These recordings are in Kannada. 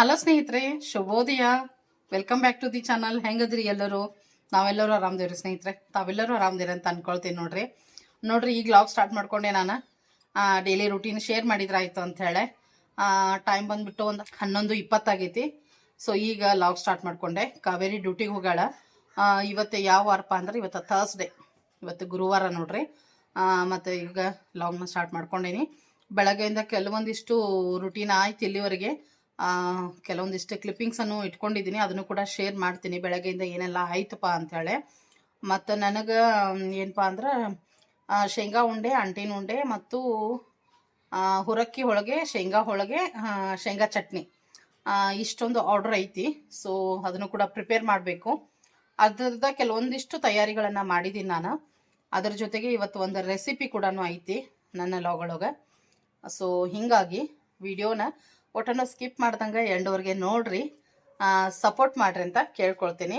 ಹಲೋ ಸ್ನೇಹಿತರೆ ಶುಭೋದಯ welcome back to the channel ಹೆಂಗದ್ರಿ ಎಲ್ಲರೂ? ನಾವೆಲ್ಲರೂ ಆರಾಮದೇವ್ರಿ ಸ್ನೇಹಿತರೆ. ತಾವೆಲ್ಲರೂ ಆರಾಮದಿರ ಅಂತ ಅನ್ಕೊಳ್ತೀನಿ ನೋಡ್ರಿ. ನೋಡ್ರಿ, ಈಗ ಲಾಗ್ ಸ್ಟಾರ್ಟ್ ಮಾಡ್ಕೊಂಡೆ ನಾನು. ಡೈಲಿ ರುಟೀನ್ ಶೇರ್ ಮಾಡಿದ್ರಾಯ್ತು ಅಂತ ಹೇಳಿ. ಟೈಮ್ ಬಂದ್ಬಿಟ್ಟು ಒಂದು ಹನ್ನೊಂದು ಇಪ್ಪತ್ತಾಗೈತಿ ಸೊ ಈಗ ಲಾಗ್ ಸ್ಟಾರ್ಟ್ ಮಾಡ್ಕೊಂಡೆ. ಕಾವೇರಿ ಡ್ಯೂಟಿಗೆ ಹೋಗಾಳ ಇವತ್ತು ಯಾವ ವಾರಪ್ಪ ಅಂದ್ರೆ ಇವತ್ತು ಥರ್ಸ್ಡೇ ಇವತ್ತು ಗುರುವಾರ ನೋಡ್ರಿ. ಮತ್ತು ಈಗ ಲಾಗ್ನ ಸ್ಟಾರ್ಟ್ ಮಾಡ್ಕೊಂಡೇನಿ. ಬೆಳಗ್ಗೆಯಿಂದ ಕೆಲವೊಂದಿಷ್ಟು ರುಟೀನ್ ಆಯ್ತು ಇಲ್ಲಿವರೆಗೆ. ಕೆಲವೊಂದಿಷ್ಟು ಕ್ಲಿಪ್ಪಿಂಗ್ಸನ್ನು ಇಟ್ಕೊಂಡಿದ್ದೀನಿ. ಅದನ್ನು ಕೂಡ ಶೇರ್ ಮಾಡ್ತೀನಿ. ಬೆಳಗ್ಗೆಯಿಂದ ಏನೆಲ್ಲ ಆಯ್ತಪ್ಪ ಅಂಥೇಳಿ ಮತ್ತು ನನಗೆ ಏನಪ್ಪ ಅಂದ್ರೆ ಶೇಂಗಾ ಉಂಡೆ, ಅಂಟಿನ ಉಂಡೆ ಮತ್ತು ಹುರಕ್ಕಿ ಹೋಳಿಗೆ, ಶೇಂಗಾ ಹೋಳಿಗೆ ಶೇಂಗಾ ಚಟ್ನಿ. ಇಷ್ಟೊಂದು ಆರ್ಡ್ರ್ ಐತಿ. ಸೊ ಅದನ್ನು ಕೂಡ ಪ್ರಿಪೇರ್ ಮಾಡಬೇಕು. ಅದ್ರದ ಕೆಲವೊಂದಿಷ್ಟು ತಯಾರಿಗಳನ್ನು ಮಾಡಿದ್ದೀನಿ ನಾನು. ಅದರ ಜೊತೆಗೆ ಇವತ್ತು ಒಂದು ರೆಸಿಪಿ ಕೂಡ ಐತಿ ನನ್ನ ಲಾಗೊಳಗೆ ಸೊ ಹೀಗಾಗಿ ವಿಡಿಯೋನ ಒಟ್ಟನ್ನು ಸ್ಕಿಪ್ ಮಾಡ್ದಂಗೆ ಎಂಡವ್ರಿಗೆ ನೋಡ್ರಿ ಸಪೋರ್ಟ್ ಮಾಡ್ರಿ ಅಂತ ಕೇಳ್ಕೊಳ್ತೀನಿ.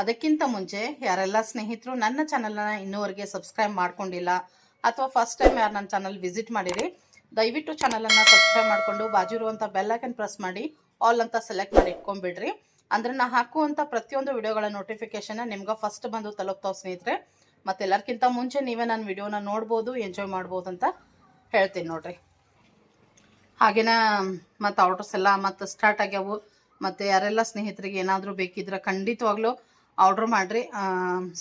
ಅದಕ್ಕಿಂತ ಮುಂಚೆ ಯಾರೆಲ್ಲ ಸ್ನೇಹಿತರು ನನ್ನ ಚಾನಲನ್ನು ಇನ್ನೂವರೆಗೆ ಸಬ್ಸ್ಕ್ರೈಬ್ ಮಾಡ್ಕೊಂಡಿಲ್ಲ ಅಥವಾ ಫಸ್ಟ್ ಟೈಮ್ ಯಾರು ನನ್ನ ಚಾನಲ್ ವಿಸಿಟ್ ಮಾಡಿರಿ, ದಯವಿಟ್ಟು ಚಾನಲನ್ನು ಸಬ್ಸ್ಕ್ರೈಬ್ ಮಾಡಿಕೊಂಡು ಬಾಜು ಇರುವಂಥ ಬೆಲ್ಲೈಕನ್ ಪ್ರೆಸ್ ಮಾಡಿ ಆಲ್ ಅಂತ ಸೆಲೆಕ್ಟ್ ಮಾಡಿ ಇಟ್ಕೊಂಡ್ಬಿಡ್ರಿ. ಅಂದ್ರೆ ನಾ ಹಾಕುವಂಥ ಪ್ರತಿಯೊಂದು ವಿಡಿಯೋಗಳ ನೋಟಿಫಿಕೇಶನ್ ನಿಮ್ಗೆ ಫಸ್ಟ್ ಬಂದು ತಲುಪ್ತಾವ ಸ್ನೇಹಿತರೆ. ಮತ್ತೆ ಎಲ್ಲರಿಗಿಂತ ಮುಂಚೆ ನೀವೇ ನನ್ನ ವಿಡಿಯೋನ ನೋಡ್ಬೋದು ಎಂಜಾಯ್ ಮಾಡ್ಬೋದು ಅಂತ ಹೇಳ್ತೀನಿ ನೋಡ್ರಿ. ಹಾಗೇನ ಮತ್ತು ಆರ್ಡರ್ಸ್ ಎಲ್ಲ ಮತ್ತು ಸ್ಟಾರ್ಟ್ ಆಗ್ಯಾವು. ಮತ್ತು ಯಾರೆಲ್ಲ ಸ್ನೇಹಿತರಿಗೆ ಏನಾದರೂ ಬೇಕಿದ್ರೆ ಖಂಡಿತವಾಗ್ಲೂ ಆರ್ಡ್ರ್ ಮಾಡಿರಿ.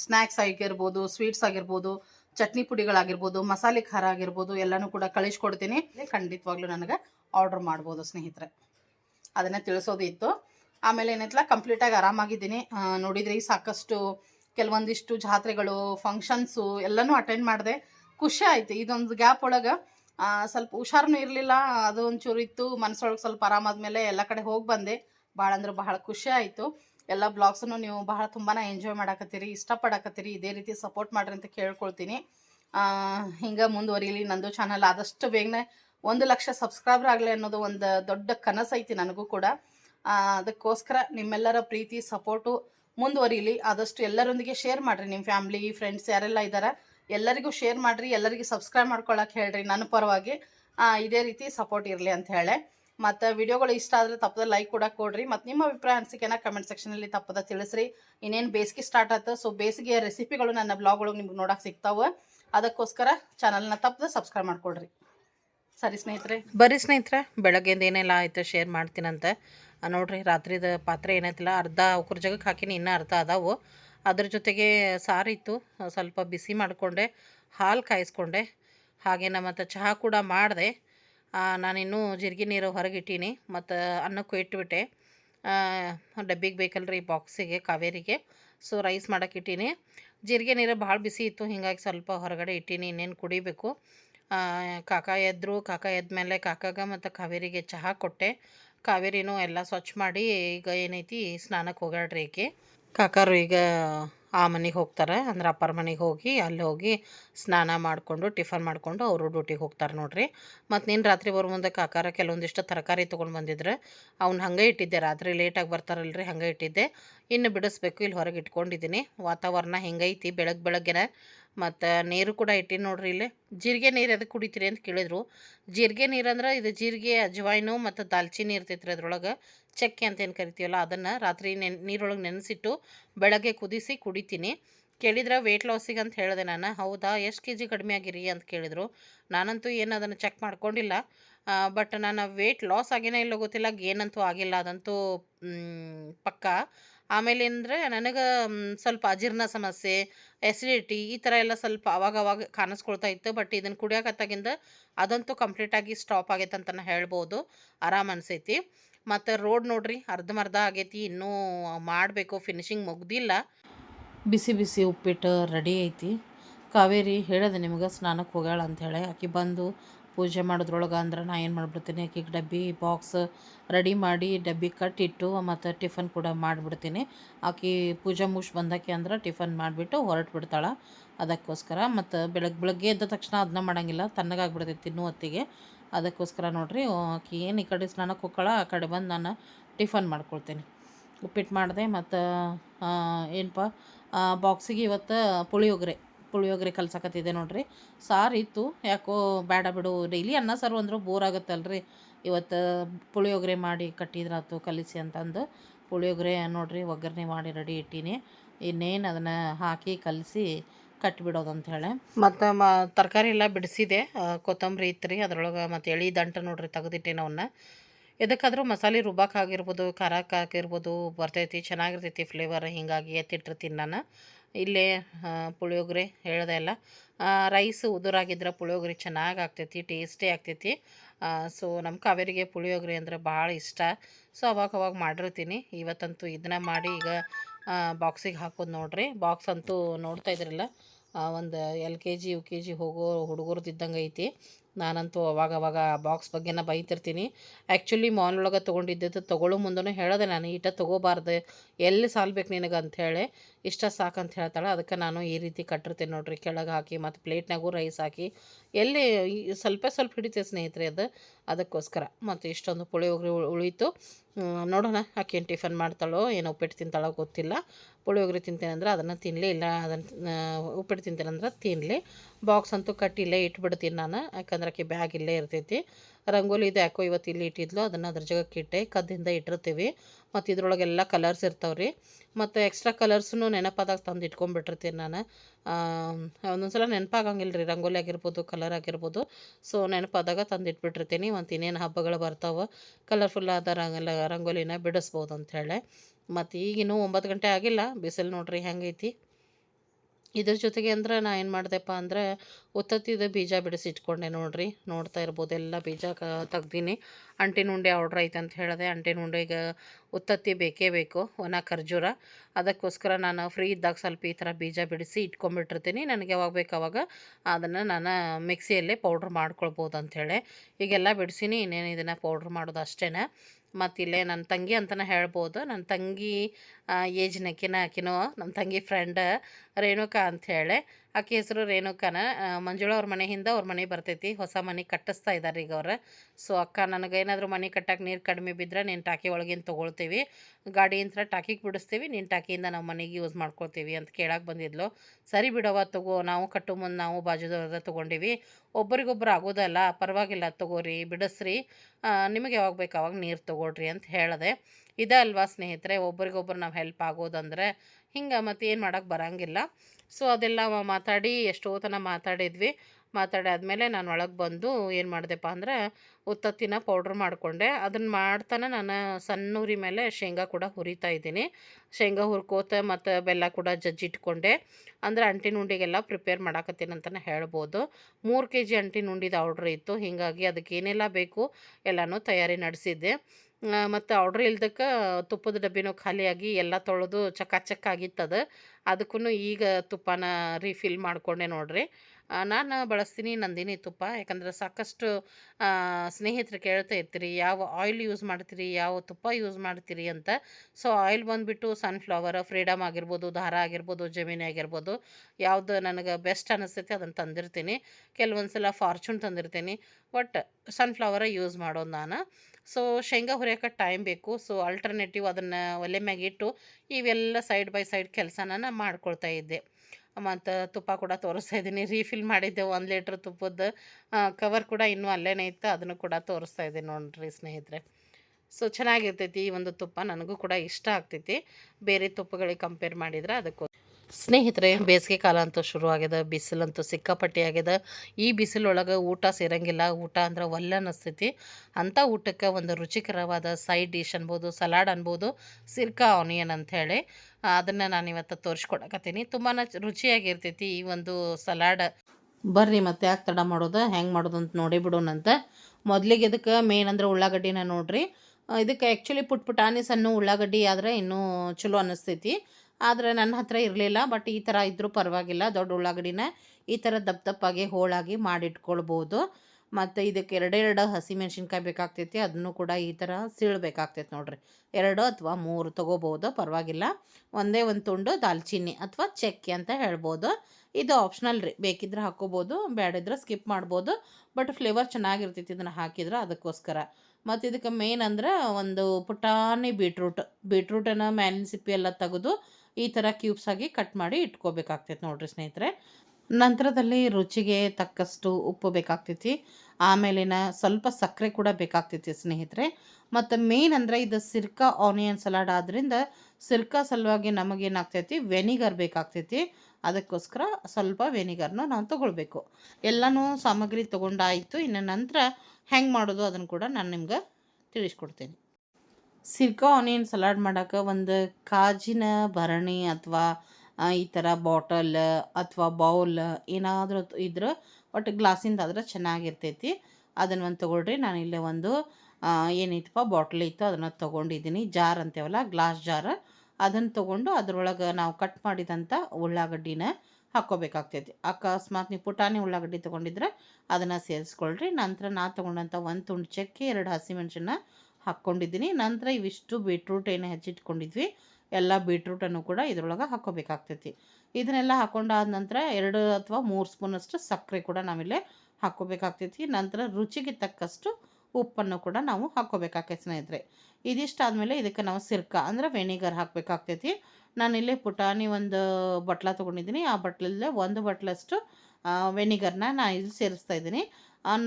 ಸ್ನ್ಯಾಕ್ಸ್ ಆಗಿರ್ಬೋದು ಸ್ವೀಟ್ಸ್ ಆಗಿರ್ಬೋದು, ಚಟ್ನಿ ಪುಡಿಗಳಾಗಿರ್ಬೋದು, ಮಸಾಲೆ ಖಾರ ಆಗಿರ್ಬೋದು, ಎಲ್ಲನೂ ಕೂಡ ಕಳಿಸ್ಕೊಡ್ತೀನಿ. ಖಂಡಿತವಾಗ್ಲೂ ನನಗೆ ಆರ್ಡ್ರ್ ಮಾಡ್ಬೋದು ಸ್ನೇಹಿತರೆ. ಅದನ್ನು ತಿಳಿಸೋದು ಇತ್ತು. ಆಮೇಲೆ ಏನೈತಲ್ಲ ಕಂಪ್ಲೀಟಾಗಿ ಆರಾಮಾಗಿದ್ದೀನಿ. ನೋಡಿದ್ರಿ ಸಾಕಷ್ಟು ಕೆಲವೊಂದಿಷ್ಟು ಜಾತ್ರೆಗಳು ಫಂಕ್ಷನ್ಸು ಎಲ್ಲನೂ ಅಟೆಂಡ್ ಮಾಡಿದೆ. ಖುಷಿ ಆಯ್ತು. ಇದೊಂದು ಗ್ಯಾಪ್ ಒಳಗೆ ಸ್ವಲ್ಪ ಹುಷಾರು ಇರಲಿಲ್ಲ, ಅದು ಒಂಚೂರು ಇತ್ತು ಮನಸ್ಸೊಳಗೆ ಸ್ವಲ್ಪ ಆರಾಮಾದ್ಮೇಲೆ ಎಲ್ಲ ಕಡೆ ಹೋಗಿ ಬಂದೆ. ಭಾಳ ಅಂದ್ರೆ ಬಹಳ ಖುಷಿ ಆಯಿತು. ಎಲ್ಲ ಬ್ಲಾಗ್ಸನ್ನು ನೀವು ಬಹಳ ತುಂಬಾ ಎಂಜಾಯ್ ಮಾಡಾಕತ್ತೀರಿ, ಇಷ್ಟಪಡಾಕತ್ತೀರಿ, ಇದೇ ರೀತಿ ಸಪೋರ್ಟ್ ಮಾಡ್ರಿ ಅಂತ ಕೇಳ್ಕೊಳ್ತೀನಿ. ಹಿಂಗೆ ಮುಂದುವರಿಲಿ. ನಂದು ಚಾನಲ್ ಆದಷ್ಟು ಬೇಗನೆ ಒಂದು ಲಕ್ಷ ಸಬ್ಸ್ಕ್ರೈಬರ್ ಆಗಲಿ ಅನ್ನೋದು ಒಂದು ದೊಡ್ಡ ಕನಸು ಐತಿ ನನಗೂ ಕೂಡ. ಅದಕ್ಕೋಸ್ಕರ ನಿಮ್ಮೆಲ್ಲರ ಪ್ರೀತಿ ಸಪೋರ್ಟು ಮುಂದುವರಿಲಿ. ಆದಷ್ಟು ಎಲ್ಲರೊಂದಿಗೆ ಶೇರ್ ಮಾಡಿರಿ. ನಿಮ್ಮ ಫ್ಯಾಮ್ಲಿ ಫ್ರೆಂಡ್ಸ್ ಯಾರೆಲ್ಲ ಇದ್ದಾರೆ ಎಲ್ಲರಿಗೂ ಶೇರ್ ಮಾಡಿರಿ, ಎಲ್ಲರಿಗೂ ಸಬ್ಸ್ಕ್ರೈಬ್ ಮಾಡ್ಕೊಳಕ್ಕೆ ಹೇಳ್ರಿ ನನ್ನ ಪರವಾಗಿ. ಇದೇ ರೀತಿ ಸಪೋರ್ಟ್ ಇರಲಿ ಅಂತ ಹೇಳಿ. ಮತ್ತು ವಿಡಿಯೋಗಳು ಇಷ್ಟ ಆದರೆ ತಪ್ಪದ ಲೈಕ್ ಕೂಡ ಕೊಡ್ರಿ. ಮತ್ತು ನಿಮ್ಮ ಅಭಿಪ್ರಾಯ, ಅನಿಸಿಕೆನ ಕಮೆಂಟ್ ಸೆಕ್ಷನಲ್ಲಿ ತಪ್ಪದ ತಿಳಿಸ್ರಿ. ಇನ್ನೇನು ಬೇಸಿಗೆ ಸ್ಟಾರ್ಟ್ ಆಯ್ತು ಸೊ ಬೇಸಿಗೆಯ ರೆಸಿಪಿಗಳು ನನ್ನ ಬ್ಲಾಗ್ ಒಳಗೆ ನಿಮ್ಗೆ ನೋಡಕ್ಕೆ ಸಿಗ್ತಾವೆ. ಅದಕ್ಕೋಸ್ಕರ ಚಾನಲ್ನ ತಪ್ಪದ ಸಬ್ಸ್ಕ್ರೈಬ್ ಮಾಡ್ಕೊಡ್ರಿ ಸರಿ ಸ್ನೇಹಿತರೆ. ಬರ್ರಿ ಸ್ನೇಹಿತರೆ, ಬೆಳಗ್ಗೆಯಿಂದ ಏನೆಲ್ಲ ಆಯಿತು ಶೇರ್ ಮಾಡ್ತೀನಂತೆ. ನೋಡ್ರಿ, ರಾತ್ರಿದ ಪಾತ್ರೆ ಏನೈತಿಲ್ಲ, ಅರ್ಧ ಉಕ್ರ ಜಗಕ್ಕೆ ಹಾಕಿನಿ, ಇನ್ನೂ ಅರ್ಧ ಅದಾವು. ಅದ್ರ ಜೊತೆಗೆ ಸಾರಿತ್ತು. ಸ್ವಲ್ಪ ಬಿಸಿ ಮಾಡಿಕೊಂಡೆ, ಹಾಲು ಕಾಯಿಸ್ಕೊಂಡೆ. ಹಾಗೇನ ಮತ್ತು ಚಹಾ ಕೂಡ ಮಾಡಿದೆ. ನಾನಿನ್ನೂ ಜಿರಿಗೆ ನೀರು ಹೊರಗಿಟ್ಟೀನಿ, ಮತ್ತು ಅನ್ನಕ್ಕೂ ಇಟ್ಬಿಟ್ಟೆ. ಡಬ್ಬಿಗೆ ಬೇಕಲ್ರಿ ಬಾಕ್ಸಿಗೆ, ಕಾವೇರಿಗೆ. ಸೊ, ರೈಸ್ ಮಾಡೋಕೆ ಇಟ್ಟೀನಿ. ಜಿರಿಗೆ ನೀರು ಭಾಳ ಬಿಸಿ ಇತ್ತು, ಹೀಗಾಗಿ ಸ್ವಲ್ಪ ಹೊರಗಡೆ ಇಟ್ಟೀನಿ, ಇನ್ನೇನು ಕುಡಿಬೇಕು. ಕಾಕ ಎದ್ರು, ಕಾಕ ಎದ್ಮೇಲೆ ಕಾಕಾಗ ಮತ್ತು ಕಾವೇರಿಗೆ ಚಹಾ ಕೊಟ್ಟೆ. ಕಾವೇರಿನೂ ಎಲ್ಲ ಸ್ವಚ್ಛ ಮಾಡಿ, ಈಗ ಏನೈತಿ ಸ್ನಾನಕ್ಕೆ ಹೋಗ್ಯಾಡ್ರಿ ಈಕೆ. ಕಾಕಾರು ಈಗ ಆ ಮನೆಗೆ ಹೋಗ್ತಾರೆ. ಅಂದ್ರೆ ಅಪ್ಪರ ಮನೆಗೆ ಹೋಗಿ, ಅಲ್ಲಿ ಹೋಗಿ ಸ್ನಾನ ಮಾಡಿಕೊಂಡು, ಟಿಫನ್ ಮಾಡಿಕೊಂಡು ಅವರು ಡ್ಯೂಟಿಗೆ ಹೋಗ್ತಾರೆ ನೋಡ್ರಿ. ಮತ್ತು ನೀನು ರಾತ್ರಿ ಬರೋ ಮುಂದೆ ಕಾಕಾರ ಕೆಲವೊಂದಿಷ್ಟು ತರಕಾರಿ ತೊಗೊಂಡು ಬಂದಿದ್ರೆ ಅವ್ನು ಹಂಗೆ ಇಟ್ಟಿದ್ದೆ. ರಾತ್ರಿ ಲೇಟಾಗಿ ಬರ್ತಾರಲ್ರಿ, ಹಂಗೆ ಇಟ್ಟಿದ್ದೆ. ಇನ್ನು ಬಿಡಿಸ್ಬೇಕು ಇಲ್ಲಿ ಹೊರಗೆ ಇಟ್ಕೊಂಡಿದ್ದೀನಿ. ವಾತಾವರಣ ಹೆಂಗೈತಿ? ಬೆಳಗ್ಗೆ ಬೆಳಗ್ಗೆನೆ ಮತ್ತು ನೀರು ಕೂಡ ಇಟ್ಟಿನಿ ನೋಡ್ರಿ ಇಲ್ಲಿ. ಜೀರಿಗೆ ನೀರು ಎದಕ್ಕೆ ಕುಡಿತೀರಿ ಅಂತ ಕೇಳಿದ್ರು. ಜೀರಿಗೆ ನೀರು ಅಂದ್ರೆ ಇದು ಜೀರಿಗೆ, ಅಜ್ವಾಯ್ನು ಮತ್ತು ದಾಲ್ಚಿನ್ನಿ ಇರ್ತೈತ್ರಿ ಅದ್ರೊಳಗೆ. ಚಕ್ಕೆ ಅಂತ ಏನು ಕರಿತೀವಲ್ಲ ಅದನ್ನು ರಾತ್ರಿ ನೆನ್ ನೀರೊಳಗೆ ನೆನೆಸಿಟ್ಟು ಬೆಳಗ್ಗೆ ಕುದಿಸಿ ಕುಡಿತೀನಿ. ಕೇಳಿದ್ರೆ ವೆಯ್ಟ್ ಲಾಸಿಗೆ ಅಂತ ಹೇಳಿದೆ ನಾನು. ಹೌದಾ, ಎಷ್ಟು ಕೆ ಜಿ ಕಡಿಮೆ ಆಗಿರಿ ಅಂತ ಕೇಳಿದರು. ನಾನಂತೂ ಏನು ಅದನ್ನು ಚೆಕ್ ಮಾಡ್ಕೊಂಡಿಲ್ಲ. ಬಟ್ ನಾನು ವೆಯ್ಟ್ ಲಾಸ್ ಆಗೇನೋ ಇಲ್ಲೋ ಗೊತ್ತಿಲ್ಲ ಏನಂತೂ ಆಗಿಲ್ಲ. ಅದಂತೂ ಪಕ್ಕ. ಆಮೇಲೆ ಏನಂದರೆ ನನಗೆ ಸ್ವಲ್ಪ ಅಜೀರ್ಣ ಸಮಸ್ಯೆ ಎಸಿಡಿಟಿ ಈ ಥರ ಎಲ್ಲ ಸ್ವಲ್ಪ ಅವಾಗ ಅವಾಗ ಕಾಣಿಸ್ಕೊಳ್ತಾ ಇತ್ತು. ಬಟ್ ಇದನ್ನು ಕುಡಿಯೋಕತ್ತಾಗಿಂದ ಅದಂತೂ ಕಂಪ್ಲೀಟಾಗಿ ಸ್ಟಾಪ್ ಆಗೈತೆ ಅಂತಲೇ ಹೇಳ್ಬೋದು. ಆರಾಮ್ ಅನಿಸೈತಿ. ಮತ್ತು ರೋಡ್ ನೋಡ್ರಿ, ಅರ್ಧಮರ್ಧ ಆಗೈತಿ. ಇನ್ನೂ ಮಾಡಬೇಕು ಫಿನಿಶಿಂಗ್ ಮುಗ್ದಿಲ್ಲ. ಬಿಸಿ ಬಿಸಿ ಉಪ್ಪಿಟ್ಟು ರೆಡಿ ಐತಿ. ಕಾವೇರಿ ಹೇಳಿದೆ ನಿಮ್ಗೆ ಸ್ನಾನಕ್ಕೆ ಹೋಗ್ಯಾಳ ಅಂಥೇಳಿ ಆಕೆ ಬಂದು ಪೂಜೆ ಮಾಡೋದ್ರೊಳಗೆ ಅಂದ್ರೆ ನಾ ಏನು ಮಾಡಿಬಿಡ್ತೀನಿ ಅಕ್ಕಿ ಡಬ್ಬಿ ಬಾಕ್ಸ್ ರೆಡಿ ಮಾಡಿ ಡಬ್ಬಿ ಕಟ್ಟಿಟ್ಟು ಮತ್ತು ಟಿಫನ್ ಕೂಡ ಮಾಡಿಬಿಡ್ತೀನಿ. ಆಕೆ ಪೂಜೆ ಮುಗಿಸಿ ಬಂದಾಕೆ ಅಂದ್ರೆ ಟಿಫನ್ ಮಾಡಿಬಿಟ್ಟು ಹೊರಟು ಬಿಡ್ತಾಳೆ ಅದಕ್ಕೋಸ್ಕರ ಮತ್ತು ಬೆಳಗ್ಗೆ ಬೆಳಗ್ಗೆ ಎದ್ದ ತಕ್ಷಣ ಅದನ್ನ ಮಾಡೋಂಗಿಲ್ಲ, ತಣ್ಣಗಾಗ್ಬಿಡ್ತೈತಿ ತಿನ್ನು ಹೊತ್ತಿಗೆ. ಅದಕ್ಕೋಸ್ಕರ ನೋಡಿರಿ ಆಕೆ ಏನು ಈ ಕಡೆ ಸ್ನಾನಕ್ಕೆ ಹೋಗ್ಕಳ ಆ ಕಡೆ ಬಂದು ನಾನು ಟಿಫನ್ ಮಾಡ್ಕೊಳ್ತೀನಿ. ಉಪ್ಪಿಟ್ಟು ಮಾಡಿದೆ ಮತ್ತು ಏನಪ್ಪ ಬಾಕ್ಸಿಗೆ ಇವತ್ತು ಪುಳಿಯೋಗರೆ. ಪುಳಿಯೋಗರೆ ಕಲ್ಸಕತ್ತಿದೆ ನೋಡ್ರಿ. ಸಾರು ಇತ್ತು. ಯಾಕೋ ಬೇಡ ಬಿಡು. ಡೈಲಿ ಅನ್ನ ಸಾರು ಅಂದ್ರೆ ಬೋರ್ ಆಗುತ್ತಲ್ರಿ. ಇವತ್ತು ಪುಳಿಯೋಗರೆ ಮಾಡಿ ಕಟ್ಟಿದ್ರಾತು ಕಲಿಸಿ ಅಂತಂದು ಪುಳಿಯೋಗರೆ ನೋಡ್ರಿ ಒಗ್ಗರಣೆ ಮಾಡಿ ರೆಡಿ ಇಟ್ಟೀನಿ. ಇನ್ನೇನು ಅದನ್ನು ಹಾಕಿ ಕಲಸಿ ಕಟ್ಟಿಬಿಡೋದು ಅಂತ ಹೇಳಿ. ಮತ್ತು ಮ ತರಕಾರಿ ಎಲ್ಲ ಬಿಡಿಸಿದೆ. ಕೊತ್ತಂಬರಿ ಇತ್ತು ರೀ ಅದ್ರೊಳಗೆ ಮತ್ತು ಎಳಿ ದಂಟ ನೋಡ್ರಿ ತೆಗೆದಿಟ್ಟೇನೆ ಅವನ್ನ ಎದಕ್ಕಾದರೂ ಮಸಾಲೆ ರುಬ್ಬಕ್ಕೆ ಆಗಿರ್ಬೋದು ಖಾರಕ್ಕೆ ಆಗಿರ್ಬೋದು ಬರ್ತೈತಿ, ಚೆನ್ನಾಗಿರ್ತೈತಿ ಫ್ಲೇವರ್ ಹೀಗಾಗಿ ಎತ್ತಿಟ್ಟಿರ್ತೀನಿ ನಾನು. ಇಲ್ಲೇ ಪುಳಿಯೋಗರೆ ಹೇಳ್ದೆ ಎಲ್ಲ ರೈಸ್ ಉದುರಾಗಿದ್ರೆ ಪುಳಿಯೋಗರೆ ಚೆನ್ನಾಗಿ ಆಗ್ತೈತಿ ಟೇಸ್ಟಿ ಆಗ್ತೈತಿ. ಸೊ ನಮ್ಮ ಕಾವೇರಿಗೆ ಪುಳಿಯೋಗರೆ ಅಂದರೆ ಭಾಳ ಇಷ್ಟ. ಸೊ ಅವಾಗ ಅವಾಗ ಮಾಡಿರ್ತೀನಿ. ಇವತ್ತಂತೂ ಇದನ್ನ ಮಾಡಿ ಈಗ ಬಾಕ್ಸಿಗೆ ಹಾಕೋದು ನೋಡ್ರಿ. ಬಾಕ್ಸ್ ಅಂತೂ ನೋಡ್ತಾ ಇದ್ರಲ್ಲ ಒಂದು L K G, U K G ಹೋಗೋ ಹುಡುಗರ್ದು ಇದ್ದಂಗೆ ಐತಿ. ನಾನಂತೂ ಅವಾಗ ಅವಾಗ ಬಾಕ್ಸ್ ಬಗ್ಗೆನ ಬೈತಿರ್ತೀನಿ. ಆ್ಯಕ್ಚುಲಿ ಮಾಲ್ ಒಳಗೆ ತೊಗೊಂಡಿದ್ದದ್ದು ತೊಗೊಳ್ಳೋ ಮುಂದೂ ಹೇಳೋದೆ ನಾನು, ಈಟ ತೊಗೋಬಾರ್ದು. ಎಲ್ಲಿ ಸಾಲ್ಬೇಕು ನಿನಗೆ? ಅಂಥೇಳಿ ಇಷ್ಟ ಸಾಕಂತ ಹೇಳ್ತಾಳೆ. ಅದಕ್ಕೆ ನಾನು ಈ ರೀತಿ ಕಟ್ಟಿರ್ತೀನಿ ನೋಡ್ರಿ. ಕೆಳಗೆ ಹಾಕಿ ಮತ್ತು ಪ್ಲೇಟ್ನಾಗೂ ರೈಸ್ ಹಾಕಿ. ಎಲ್ಲಿ ಸ್ವಲ್ಪ ಸ್ವಲ್ಪ ಹಿಡಿತೆ ಸ್ನೇಹಿತರೆ ಅದು. ಅದಕ್ಕೋಸ್ಕರ ಮತ್ತು ಇಷ್ಟೊಂದು ಪುಳಿಯೋಗರೆ ಉಳಿತು. ನೋಡೋಣ. ಆಕೇನು ಟಿಫನ್ ಮಾಡ್ತಾಳೋ ಏನೋ ಉಪ್ಪಿಟ್ಟು ತಿಂತಾಳೋ ಗೊತ್ತಿಲ್ಲ. ಪುಳಿಯೋಗರೆ ತಿಂತೇನೆ ಅಂದರೆ ಅದನ್ನು ತಿನ್ನಲಿ ಇಲ್ಲ ಅದನ್ನು ಉಪ್ಪಿಟ್ಟು ತಿಂತೇನೆ ಅಂದ್ರೆ ತಿನ್ನಲಿ ಬಾಕ್ಸ್ ಅಂತೂ ಕಟ್ಟಿ ಇಲ್ಲೇ ಇಟ್ಬಿಡ್ತೀನಿ ನಾನು. ಯಾಕಂದ್ರೆ ಆಕೆ ಬ್ಯಾಗ್ ಇಲ್ಲೇ ಇರ್ತೈತಿ. ರಂಗೋಲಿ ಇದು ಯಾಕೋ ಇವತ್ತು ಇಲ್ಲಿ ಇಟ್ಟಿದ್ಲು, ಅದನ್ನು ಅದ್ರ ಜಾಗಕ್ಕೆ ಇಟ್ಟೆ, ಕದ್ದಿಂದ ಇಟ್ಟಿರ್ತೀವಿ. ಮತ್ತು ಇದ್ರೊಳಗೆಲ್ಲ ಕಲರ್ಸ್ ಇರ್ತಾವೆ ರೀ ಮತ್ತು ಎಕ್ಸ್ಟ್ರಾ ಕಲರ್ಸ್ನು ನೆನಪಾದಾಗ ತಂದು ಇಟ್ಕೊಂಡ್ಬಿಟ್ಟಿರ್ತೀನಿ ನಾನು. ಒಂದೊಂದು ಸಲ ನೆನಪಾಗಂಗಿಲ್ಲ ರೀ ರಂಗೋಲಿ ಆಗಿರ್ಬೋದು ಕಲರ್ ಆಗಿರ್ಬೋದು. ಸೊ ನೆನಪಾದಾಗ ತಂದು ಇಟ್ಬಿಟ್ಟಿರ್ತೀನಿ. ಮತ್ತು ಇನ್ನೇನು ಹಬ್ಬಗಳು ಬರ್ತಾವೆ ಕಲರ್ಫುಲ್ ಆದ ರಂಗಲ, ರಂಗೋಲಿನ ಬಿಡಿಸ್ಬೋದು ಅಂಥೇಳಿ ಮತ್ತು ಈಗಿನ್ನೂ ಒಂಬತ್ತು ಗಂಟೆ ಆಗಿಲ್ಲ, ಬಿಸಿಲು ನೋಡ್ರಿ ಹೆಂಗೈತಿ? ಇದ್ರ ಜೊತೆಗೆ ಅಂದ್ರೆ ನಾ ಏನು ಮಾಡಿದೆಪ್ಪ ಅಂದ್ರೆ ಉತ್ತತ್ತಿದ ಬೀಜ ಬಿಡಿಸಿ ಇಟ್ಕೊಂಡೆ ನೋಡ್ರಿ. ನೋಡ್ತಾ ಇರ್ಬೋದು, ಎಲ್ಲ ಬೀಜ ಕ ತೆಗ್ದೀನಿ. ಅಂಟಿನ ಉಂಡೆ ಆರ್ಡ್ರ್ ಐತೆ ಅಂತ ಹೇಳಿದೆ. ಅಂಟಿನ ಉಂಡೆಗೆ ಉತ್ತತ್ತಿ ಬೇಕೇ ಬೇಕು, ಒಣ ಖರ್ಜೂರ. ಅದಕ್ಕೋಸ್ಕರ ನಾನು ಫ್ರೀ ಇದ್ದಾಗ ಸ್ವಲ್ಪ ಈ ಥರ ಬೀಜ ಬಿಡಿಸಿ ಇಟ್ಕೊಂಡ್ಬಿಟ್ಟಿರ್ತೀನಿ ನನಗೆ ಯಾವಾಗ ಬೇಕು ಅವಾಗ ಅದನ್ನು ನಾನು ಮಿಕ್ಸಿಯಲ್ಲೇ ಪೌಡ್ರ್ ಮಾಡ್ಕೊಳ್ಬೋದು ಅಂಥೇಳಿ ಈಗೆಲ್ಲ ಬಿಡಿಸಿನಿ, ಇನ್ನೇನು ಇದನ್ನು ಪೌಡ್ರ್ ಮಾಡೋದು ಅಷ್ಟೇ ಮತ್ತು ಇಲ್ಲೇ ನನ್ನ ತಂಗಿ ಅಂತಲೇ ಹೇಳ್ಬೋದು. ನನ್ನ ತಂಗಿ ಏಜ್ನಕ್ಕಿನ ಆಕಿನೋ ನಮ್ಮ ತಂಗಿ ಫ್ರೆಂಡ್ ರೇಣುಕಾ ಅಂಥೇಳಿ ಆಕೆ ಹೆಸರು ರೇಣುಕಾನ. ಮಂಜುಳ ಅವ್ರ ಮನೆ ಹಿಂದೆ ಅವ್ರ ಮನೆ ಬರ್ತೈತಿ. ಹೊಸ ಮನೆ ಕಟ್ಟಿಸ್ತಾ ಇದ್ದಾರೆ ಈಗ ಅವ್ರು. ಸೊ ಅಕ್ಕ ನನಗೆ ಏನಾದರೂ ಮನೆ ಕಟ್ಟಕ್ಕೆ ನೀರು ಕಡಿಮೆ ಬಿದ್ದರೆ ನೀನು ಟಾಕಿ ಒಳಗಿಂದ ತೊಗೊಳ್ತೀವಿ. ಗಾಡಿಯಿಂದ ಟಾಕಿಗೆ ಬಿಡಿಸ್ತೀವಿ. ನೀನು ಟಾಕಿಯಿಂದ ನಾವು ಮನೆಗೆ ಯೂಸ್ ಮಾಡ್ಕೊಳ್ತೀವಿ ಅಂತ ಕೇಳಕ್ಕೆ ಬಂದಿದ್ಲು. ಸರಿ ಬಿಡವ ತಗೋ. ನಾವು ಕಟ್ಟು ಮುಂದೆ ನಾವು ಬಾಜುದವ್ರದ ತೊಗೊಂಡಿವಿ. ಒಬ್ಬರಿಗೊಬ್ಬರು ಆಗೋದಲ್ಲ. ಪರವಾಗಿಲ್ಲ, ತಗೋರಿ, ಬಿಡಿಸ್ರಿ. ನಿಮಗೆ ಯಾವಾಗ ಬೇಕು ಅವಾಗ ನೀರು ತೊಗೊಳ್ರಿ ಅಂತ ಹೇಳಿದೆ. ಇದೇ ಅಲ್ವಾ ಸ್ನೇಹಿತರೆ ಒಬ್ಬರಿಗೊಬ್ಬರು ನಾವು ಹೆಲ್ಪ್ ಆಗೋದಂದ್ರೆ ಹಿಂಗೆ ಮತ್ತೆ ಏನು ಮಾಡೋಕ್ಕೆ ಬರೋಂಗಿಲ್ಲ. ಸೊ ಅದೆಲ್ಲ ಮಾತಾಡಿ, ಎಷ್ಟೋ ತನ ಮಾತಾಡಿದ್ವಿ. ಆದಮೇಲೆ ನಾನು ಒಳಗೆ ಬಂದು ಏನು ಮಾಡಿದೆಪ್ಪ ಅಂದ್ರೆ ಉತ್ತತ್ತಿನ ಪೌಡ್ರ್ ಮಾಡಿಕೊಂಡೆ. ಅದನ್ನು ಮಾಡ್ತಾನೆ ನಾನು ಸಣ್ಣ ಉರಿ ಮೇಲೆ ಶೇಂಗಾ ಕೂಡ ಹುರಿತಾ ಇದ್ದೀನಿ. ಶೇಂಗಾ ಹುರ್ಕೋತ ಮತ್ತು ಬೆಲ್ಲ ಕೂಡ ಜಜ್ಜಿಟ್ಕೊಂಡೆ. ಅಂದರೆ ಅಂಟಿನ ಉಂಡಿಗೆಲ್ಲ ಪ್ರಿಪೇರ್ ಮಾಡಾಕತ್ತೀನಿ ಅಂತಲೇ ಹೇಳ್ಬೋದು. ಮೂರು ಕೆ ಜಿ ಅಂಟಿನ ಉಂಡಿದ ಆರ್ಡ್ರ್ ಇತ್ತು. ಹೀಗಾಗಿ ಅದಕ್ಕೆ ಏನೆಲ್ಲ ಬೇಕು, ಎಲ್ಲನೂ ತಯಾರಿ ನಡೆಸಿದ್ದೆ. ಮತ್ತು ಆರ್ಡ್ರ್ ಇಲ್ದಕ್ಕೆ ತುಪ್ಪದ ಡಬ್ಬಿನೂ ಖಾಲಿಯಾಗಿ ಎಲ್ಲ ತೊಳೆದು ಚಕಾಚಕ್ ಆಗಿತ್ತದ. ಅದಕ್ಕೂ ಈಗ ತುಪ್ಪನ ರೀಫಿಲ್ ಮಾಡಿಕೊಂಡೆ ನೋಡ್ರಿ. ನಾನು ಬಳಸ್ತೀನಿ ನಂದಿನಿ ತುಪ್ಪ. ಯಾಕಂದ್ರೆ ಸಾಕಷ್ಟು ಸ್ನೇಹಿತರು ಕೇಳ್ತಾ ಇರ್ತೀರಿ, ಯಾವ ಆಯಿಲ್ ಯೂಸ್ ಮಾಡ್ತೀರಿ, ಯಾವ ತುಪ್ಪ ಯೂಸ್ ಮಾಡ್ತೀರಿ ಅಂತ. ಸೊ ಆಯಿಲ್ ಬಂದುಬಿಟ್ಟು ಸನ್ಫ್ಲವರ್ ಫ್ರೀಡಮ್ ಆಗಿರ್ಬೋದು ದಾರ ಆಗಿರ್ಬೋದು, ಜಮೀನಿ ಆಗಿರ್ಬೋದು, ಯಾವುದು ನನಗೆ ಬೆಸ್ಟ್ ಅನಿಸ್ತೈತೆ ಅದನ್ನು ತಂದಿರ್ತೀನಿ. ಕೆಲವೊಂದು ಸಲ ಫಾರ್ಚೂನ್ ತಂದಿರ್ತೀನಿ. ಬಟ್ ಸನ್ಫ್ಲವರ ಯೂಸ್ ಮಾಡೋದು ನಾನು. ಸೊ ಶೇಂಗಾ ಹುರಿಯೋಕೆ ಟೈಮ್ ಬೇಕು. ಸೊ ಆಲ್ಟರ್ನೇಟಿವ್ ಅದನ್ನು ಒಲೆ ಮ್ಯಾಗ ಇಟ್ಟು ಇವೆಲ್ಲ ಸೈಡ್ ಬೈ ಸೈಡ್ ಕೆಲಸನ ನಾ ಮಾಡ್ಕೊಳ್ತಾ ಇದ್ದೆ. ಮತ್ತು ತುಪ್ಪ ಕೂಡ ತೋರಿಸ್ತಾ ಇದ್ದೀನಿ. ರೀಫಿಲ್ ಮಾಡಿದ್ದೆ. ಒಂದು ಲೀಟ್ರ್ ತುಪ್ಪದ ಕವರ್ ಕೂಡ ಇನ್ನೂ ಅಲ್ಲೇ ಇತ್ತು. ಅದನ್ನು ಕೂಡ ತೋರಿಸ್ತಾ ಇದ್ದೀನಿ ನೋಡ್ರಿ ಸ್ನೇಹಿತರೆ. ಸೊ ಚೆನ್ನಾಗಿರ್ತೈತಿ ಈ ಒಂದು ತುಪ್ಪ. ನನಗೂ ಕೂಡ ಇಷ್ಟ ಆಗ್ತೈತಿ. ಬೇರೆ ತುಪ್ಪಗಳಿಗೆ ಕಂಪೇರ್ ಮಾಡಿದ್ರೆ ಅದಕ್ಕೂ ಸ್ನೇಹಿತರೆ, ಬೇಸಿಗೆ ಕಾಲ ಅಂತೂ ಶುರು ಆಗ್ಯದ ಬಿಸಿಲಂತೂ ಸಿಕ್ಕಾಪಟ್ಟೆ ಆಗ್ಯದ ಈ ಬಿಸಿಲೊಳಗೆ ಊಟ ಸೇರಂಗಿಲ್ಲ. ಊಟ ಅಂದ್ರೆ ಒಲ್ಲೆ ಅನ್ನಿಸ್ತೈತಿ ಅಂಥ ಊಟಕ್ಕೆ ಒಂದು ರುಚಿಕರವಾದ ಸೈಡ್ ಡಿಶ್ ಅನ್ಬೋದು, ಸಲಾಡ್ ಅನ್ಬೋದು, ಸಿರ್ಕಾ ಆನಿಯನ್ ಅಂಥೇಳಿ. ಅದನ್ನು ನಾನು ಇವತ್ತು ತೋರಿಸ್ಕೊಡಕತ್ತೀನಿ. ತುಂಬಾ ರುಚಿಯಾಗಿರ್ತೈತಿ ಈ ಒಂದು ಸಲಾಡ್. ಬರ್ರಿ ಮತ್ತೆ ಯಾಕೆ ತಡ ಮಾಡೋದು, ಹೆಂಗೆ ಮಾಡೋದು ಅಂತ ನೋಡಿ ಮೊದಲಿಗೆ ಇದಕ್ಕೆ ಮೇನ್ ಅಂದ್ರೆ ಉಳ್ಳಾಗಡ್ಡಿನ ನೋಡ್ರಿ. ಇದಕ್ಕೆ ಆ್ಯಕ್ಚುಲಿ ಪುಟ್ ಸಣ್ಣ ಉಳ್ಳಾಗಡ್ಡಿ ಆದರೆ ಇನ್ನೂ ಚಲೋ ಅನ್ನಿಸ್ತೈತಿ. ಆದರೆ ನನ್ನ ಹತ್ರ ಇರಲಿಲ್ಲ ಬಟ್ ಈ ಥರ ಇದ್ದರೂ ಪರವಾಗಿಲ್ಲ. ದೊಡ್ಡ ಉಳ್ಳಾಗಡಿನ ಈ ಥರ ದಪ್ಪ ದಪ್ಪಾಗಿ ಹೋಳಾಗಿ ಮಾಡಿಟ್ಕೊಳ್ಬೋದು. ಮತ್ತು ಇದಕ್ಕೆ ಎರಡೆರಡು ಹಸಿಮೆಣ್ಸಿನ್ಕಾಯಿ ಬೇಕಾಗ್ತೈತಿ, ಅದನ್ನು ಕೂಡ ಈ ಥರ ಸೀಳ್ಬೇಕಾಗ್ತೈತಿ ನೋಡ್ರಿ. ಎರಡು ಅಥವಾ ಮೂರು ತೊಗೋಬೋದು, ಪರವಾಗಿಲ್ಲ. ಒಂದೇ ಒಂದು ತುಂಡು ದಾಲ್ಚಿನ್ನಿ ಅಥವಾ ಚಕ್ಕೆ ಅಂತ ಹೇಳ್ಬೋದು. ಇದು ಆಪ್ಷನಲ್ ರೀ, ಬೇಕಿದ್ರೆ ಹಾಕೋಬೋದು ಬೇಡಿದ್ರೆ ಸ್ಕಿಪ್ ಮಾಡ್ಬೋದು ಬಟ್ ಫ್ಲೇವರ್ ಚೆನ್ನಾಗಿರ್ತೈತಿ ಇದನ್ನು ಹಾಕಿದ್ರೆ ಅದಕ್ಕೋಸ್ಕರ. ಮತ್ತು ಇದಕ್ಕೆ ಮೇನ್ ಅಂದ್ರೆ ಒಂದು ಪುಟಾಣಿ ಬೀಟ್ರೂಟ್ ಬೀಟ್ರೂಟನ್ನು ಮ್ಯಾಲಿನ ಸಿಪ್ಪಿ ಎಲ್ಲ ತೆಗೆದು ಈ ಥರ ಕ್ಯೂಬ್ಸ್ ಆಗಿ ಕಟ್ ಮಾಡಿ ಇಟ್ಕೋಬೇಕಾಗ್ತೈತೆ ನೋಡಿರಿ ಸ್ನೇಹಿತರೆ. ನಂತರದಲ್ಲಿ ರುಚಿಗೆ ತಕ್ಕಷ್ಟು ಉಪ್ಪು ಬೇಕಾಗ್ತೈತಿ. ಆಮೇಲಿನ ಸ್ವಲ್ಪ ಸಕ್ಕರೆ ಕೂಡ ಬೇಕಾಗ್ತೈತಿ ಸ್ನೇಹಿತರೆ. ಮತ್ತು ಮೇನ್ ಅಂದರೆ ಇದು ಸಿರ್ಕಾ ಆನಿಯನ್ ಸಲಾಡ್ ಆದ್ದರಿಂದ ಸಿರ್ಕಾ ಸಲುವಾಗಿ ನಮಗೇನಾಗ್ತೈತಿ ವೆನಿಗರ್ ಬೇಕಾಗ್ತೈತಿ. ಅದಕ್ಕೋಸ್ಕರ ಸ್ವಲ್ಪ ವೆನಿಗರ್ನ ನಾವು ತೊಗೊಳ್ಬೇಕು. ಎಲ್ಲನೂ ಸಾಮಗ್ರಿ ತೊಗೊಂಡಾಯಿತು. ಇನ್ನು ನಂತರ ಹೆಂಗೆ ಮಾಡೋದು ಅದನ್ನು ಕೂಡ ನಾನು ನಿಮ್ಗೆ ತಿಳಿಸ್ಕೊಡ್ತೀನಿ. ಸಿರ್ಕಾ ಆನಿಯನ್ ಸಲಾಡ್ ಮಾಡೋಕೆ ಒಂದು ಕಾಜಿನ ಭರಣಿ ಅಥವಾ ಈ ಥರ ಬಾಟಲ್ ಅಥವಾ ಬೌಲ್ ಏನಾದರೂ ಇದ್ರೆ ಒಟ್ಟು ಗ್ಲಾಸಿಂದಾದ್ರೆ ಚೆನ್ನಾಗಿರ್ತೈತಿ. ಅದನ್ನು ಒಂದು ತೊಗೊಳ್ರಿ. ನಾನು ಇಲ್ಲೇ ಒಂದು ಏನೈತಪ್ಪ ಬಾಟ್ಲ್ ಇತ್ತು ಅದನ್ನು ತೊಗೊಂಡಿದ್ದೀನಿ ಜಾರ್ ಅಂತೇವಲ್ಲ ಗ್ಲಾಸ್ ಜಾರ್ ಅದನ್ನು ತೊಗೊಂಡು ಅದರೊಳಗೆ ನಾವು ಕಟ್ ಮಾಡಿದಂಥ ಉಳ್ಳಾಗಡ್ಡಿನ ಹಾಕ್ಕೋಬೇಕಾಗ್ತೈತಿ. ಅಕಸ್ಮಾತ್ ನೀವು ಪುಟಾಣಿ ಉಳ್ಳಾಗಡ್ಡಿ ತೊಗೊಂಡಿದ್ರೆ ಅದನ್ನು ಸೇರಿಸ್ಕೊಳ್ರಿ. ನಂತರ ನಾ ತೊಗೊಂಡಂಥ ಒಂದು ತುಂಡು ಚಕ್ಕೆ, ಎರಡು ಹಸಿಮೆಣ್ಸನ್ನ ಹಾಕ್ಕೊಂಡಿದ್ದೀನಿ. ನಂತರ ಇವಿಷ್ಟು ಬೀಟ್ರೂಟ್ ಏನು ಹೆಚ್ಚಿಟ್ಕೊಂಡಿದ್ವಿ, ಎಲ್ಲ ಬೀಟ್ರೂಟನ್ನು ಕೂಡ ಇದರೊಳಗೆ ಹಾಕ್ಕೋಬೇಕಾಗ್ತೈತಿ ಇದನ್ನೆಲ್ಲ ಹಾಕ್ಕೊಂಡಾದ ನಂತರ ಎರಡು ಅಥವಾ ಮೂರು ಸ್ಪೂನಷ್ಟು ಸಕ್ಕರೆ ಕೂಡ ನಾವಿಲ್ಲಿ ಹಾಕ್ಕೋಬೇಕಾಗ್ತೈತಿ ನಂತರ ರುಚಿಗೆ ತಕ್ಕಷ್ಟು ಉಪ್ಪನ್ನು ಕೂಡ ನಾವು ಹಾಕ್ಕೋಬೇಕಾಗ್ತೈತಿ ಸ್ನೇಹಿತರೆ. ಇದಿಷ್ಟಾದಮೇಲೆ ಇದಕ್ಕೆ ನಾವು ಸಿರ್ಕ ಅಂದರೆ ವೆನಿಗರ್ ಹಾಕಬೇಕಾಗ್ತೈತಿ. ನಾನಿಲ್ಲಿ ಪುಟಾಣಿ ಒಂದು ಬಟ್ಲ ತೊಗೊಂಡಿದ್ದೀನಿ. ಆ ಬಟ್ಲಲ್ಲೇ ಒಂದು ಬಟ್ಲಷ್ಟು ವೆನಿಗರ್ನ ನಾನು ಇಲ್ಲಿ ಸೇರಿಸ್ತಾ ಇದ್ದೀನಿ.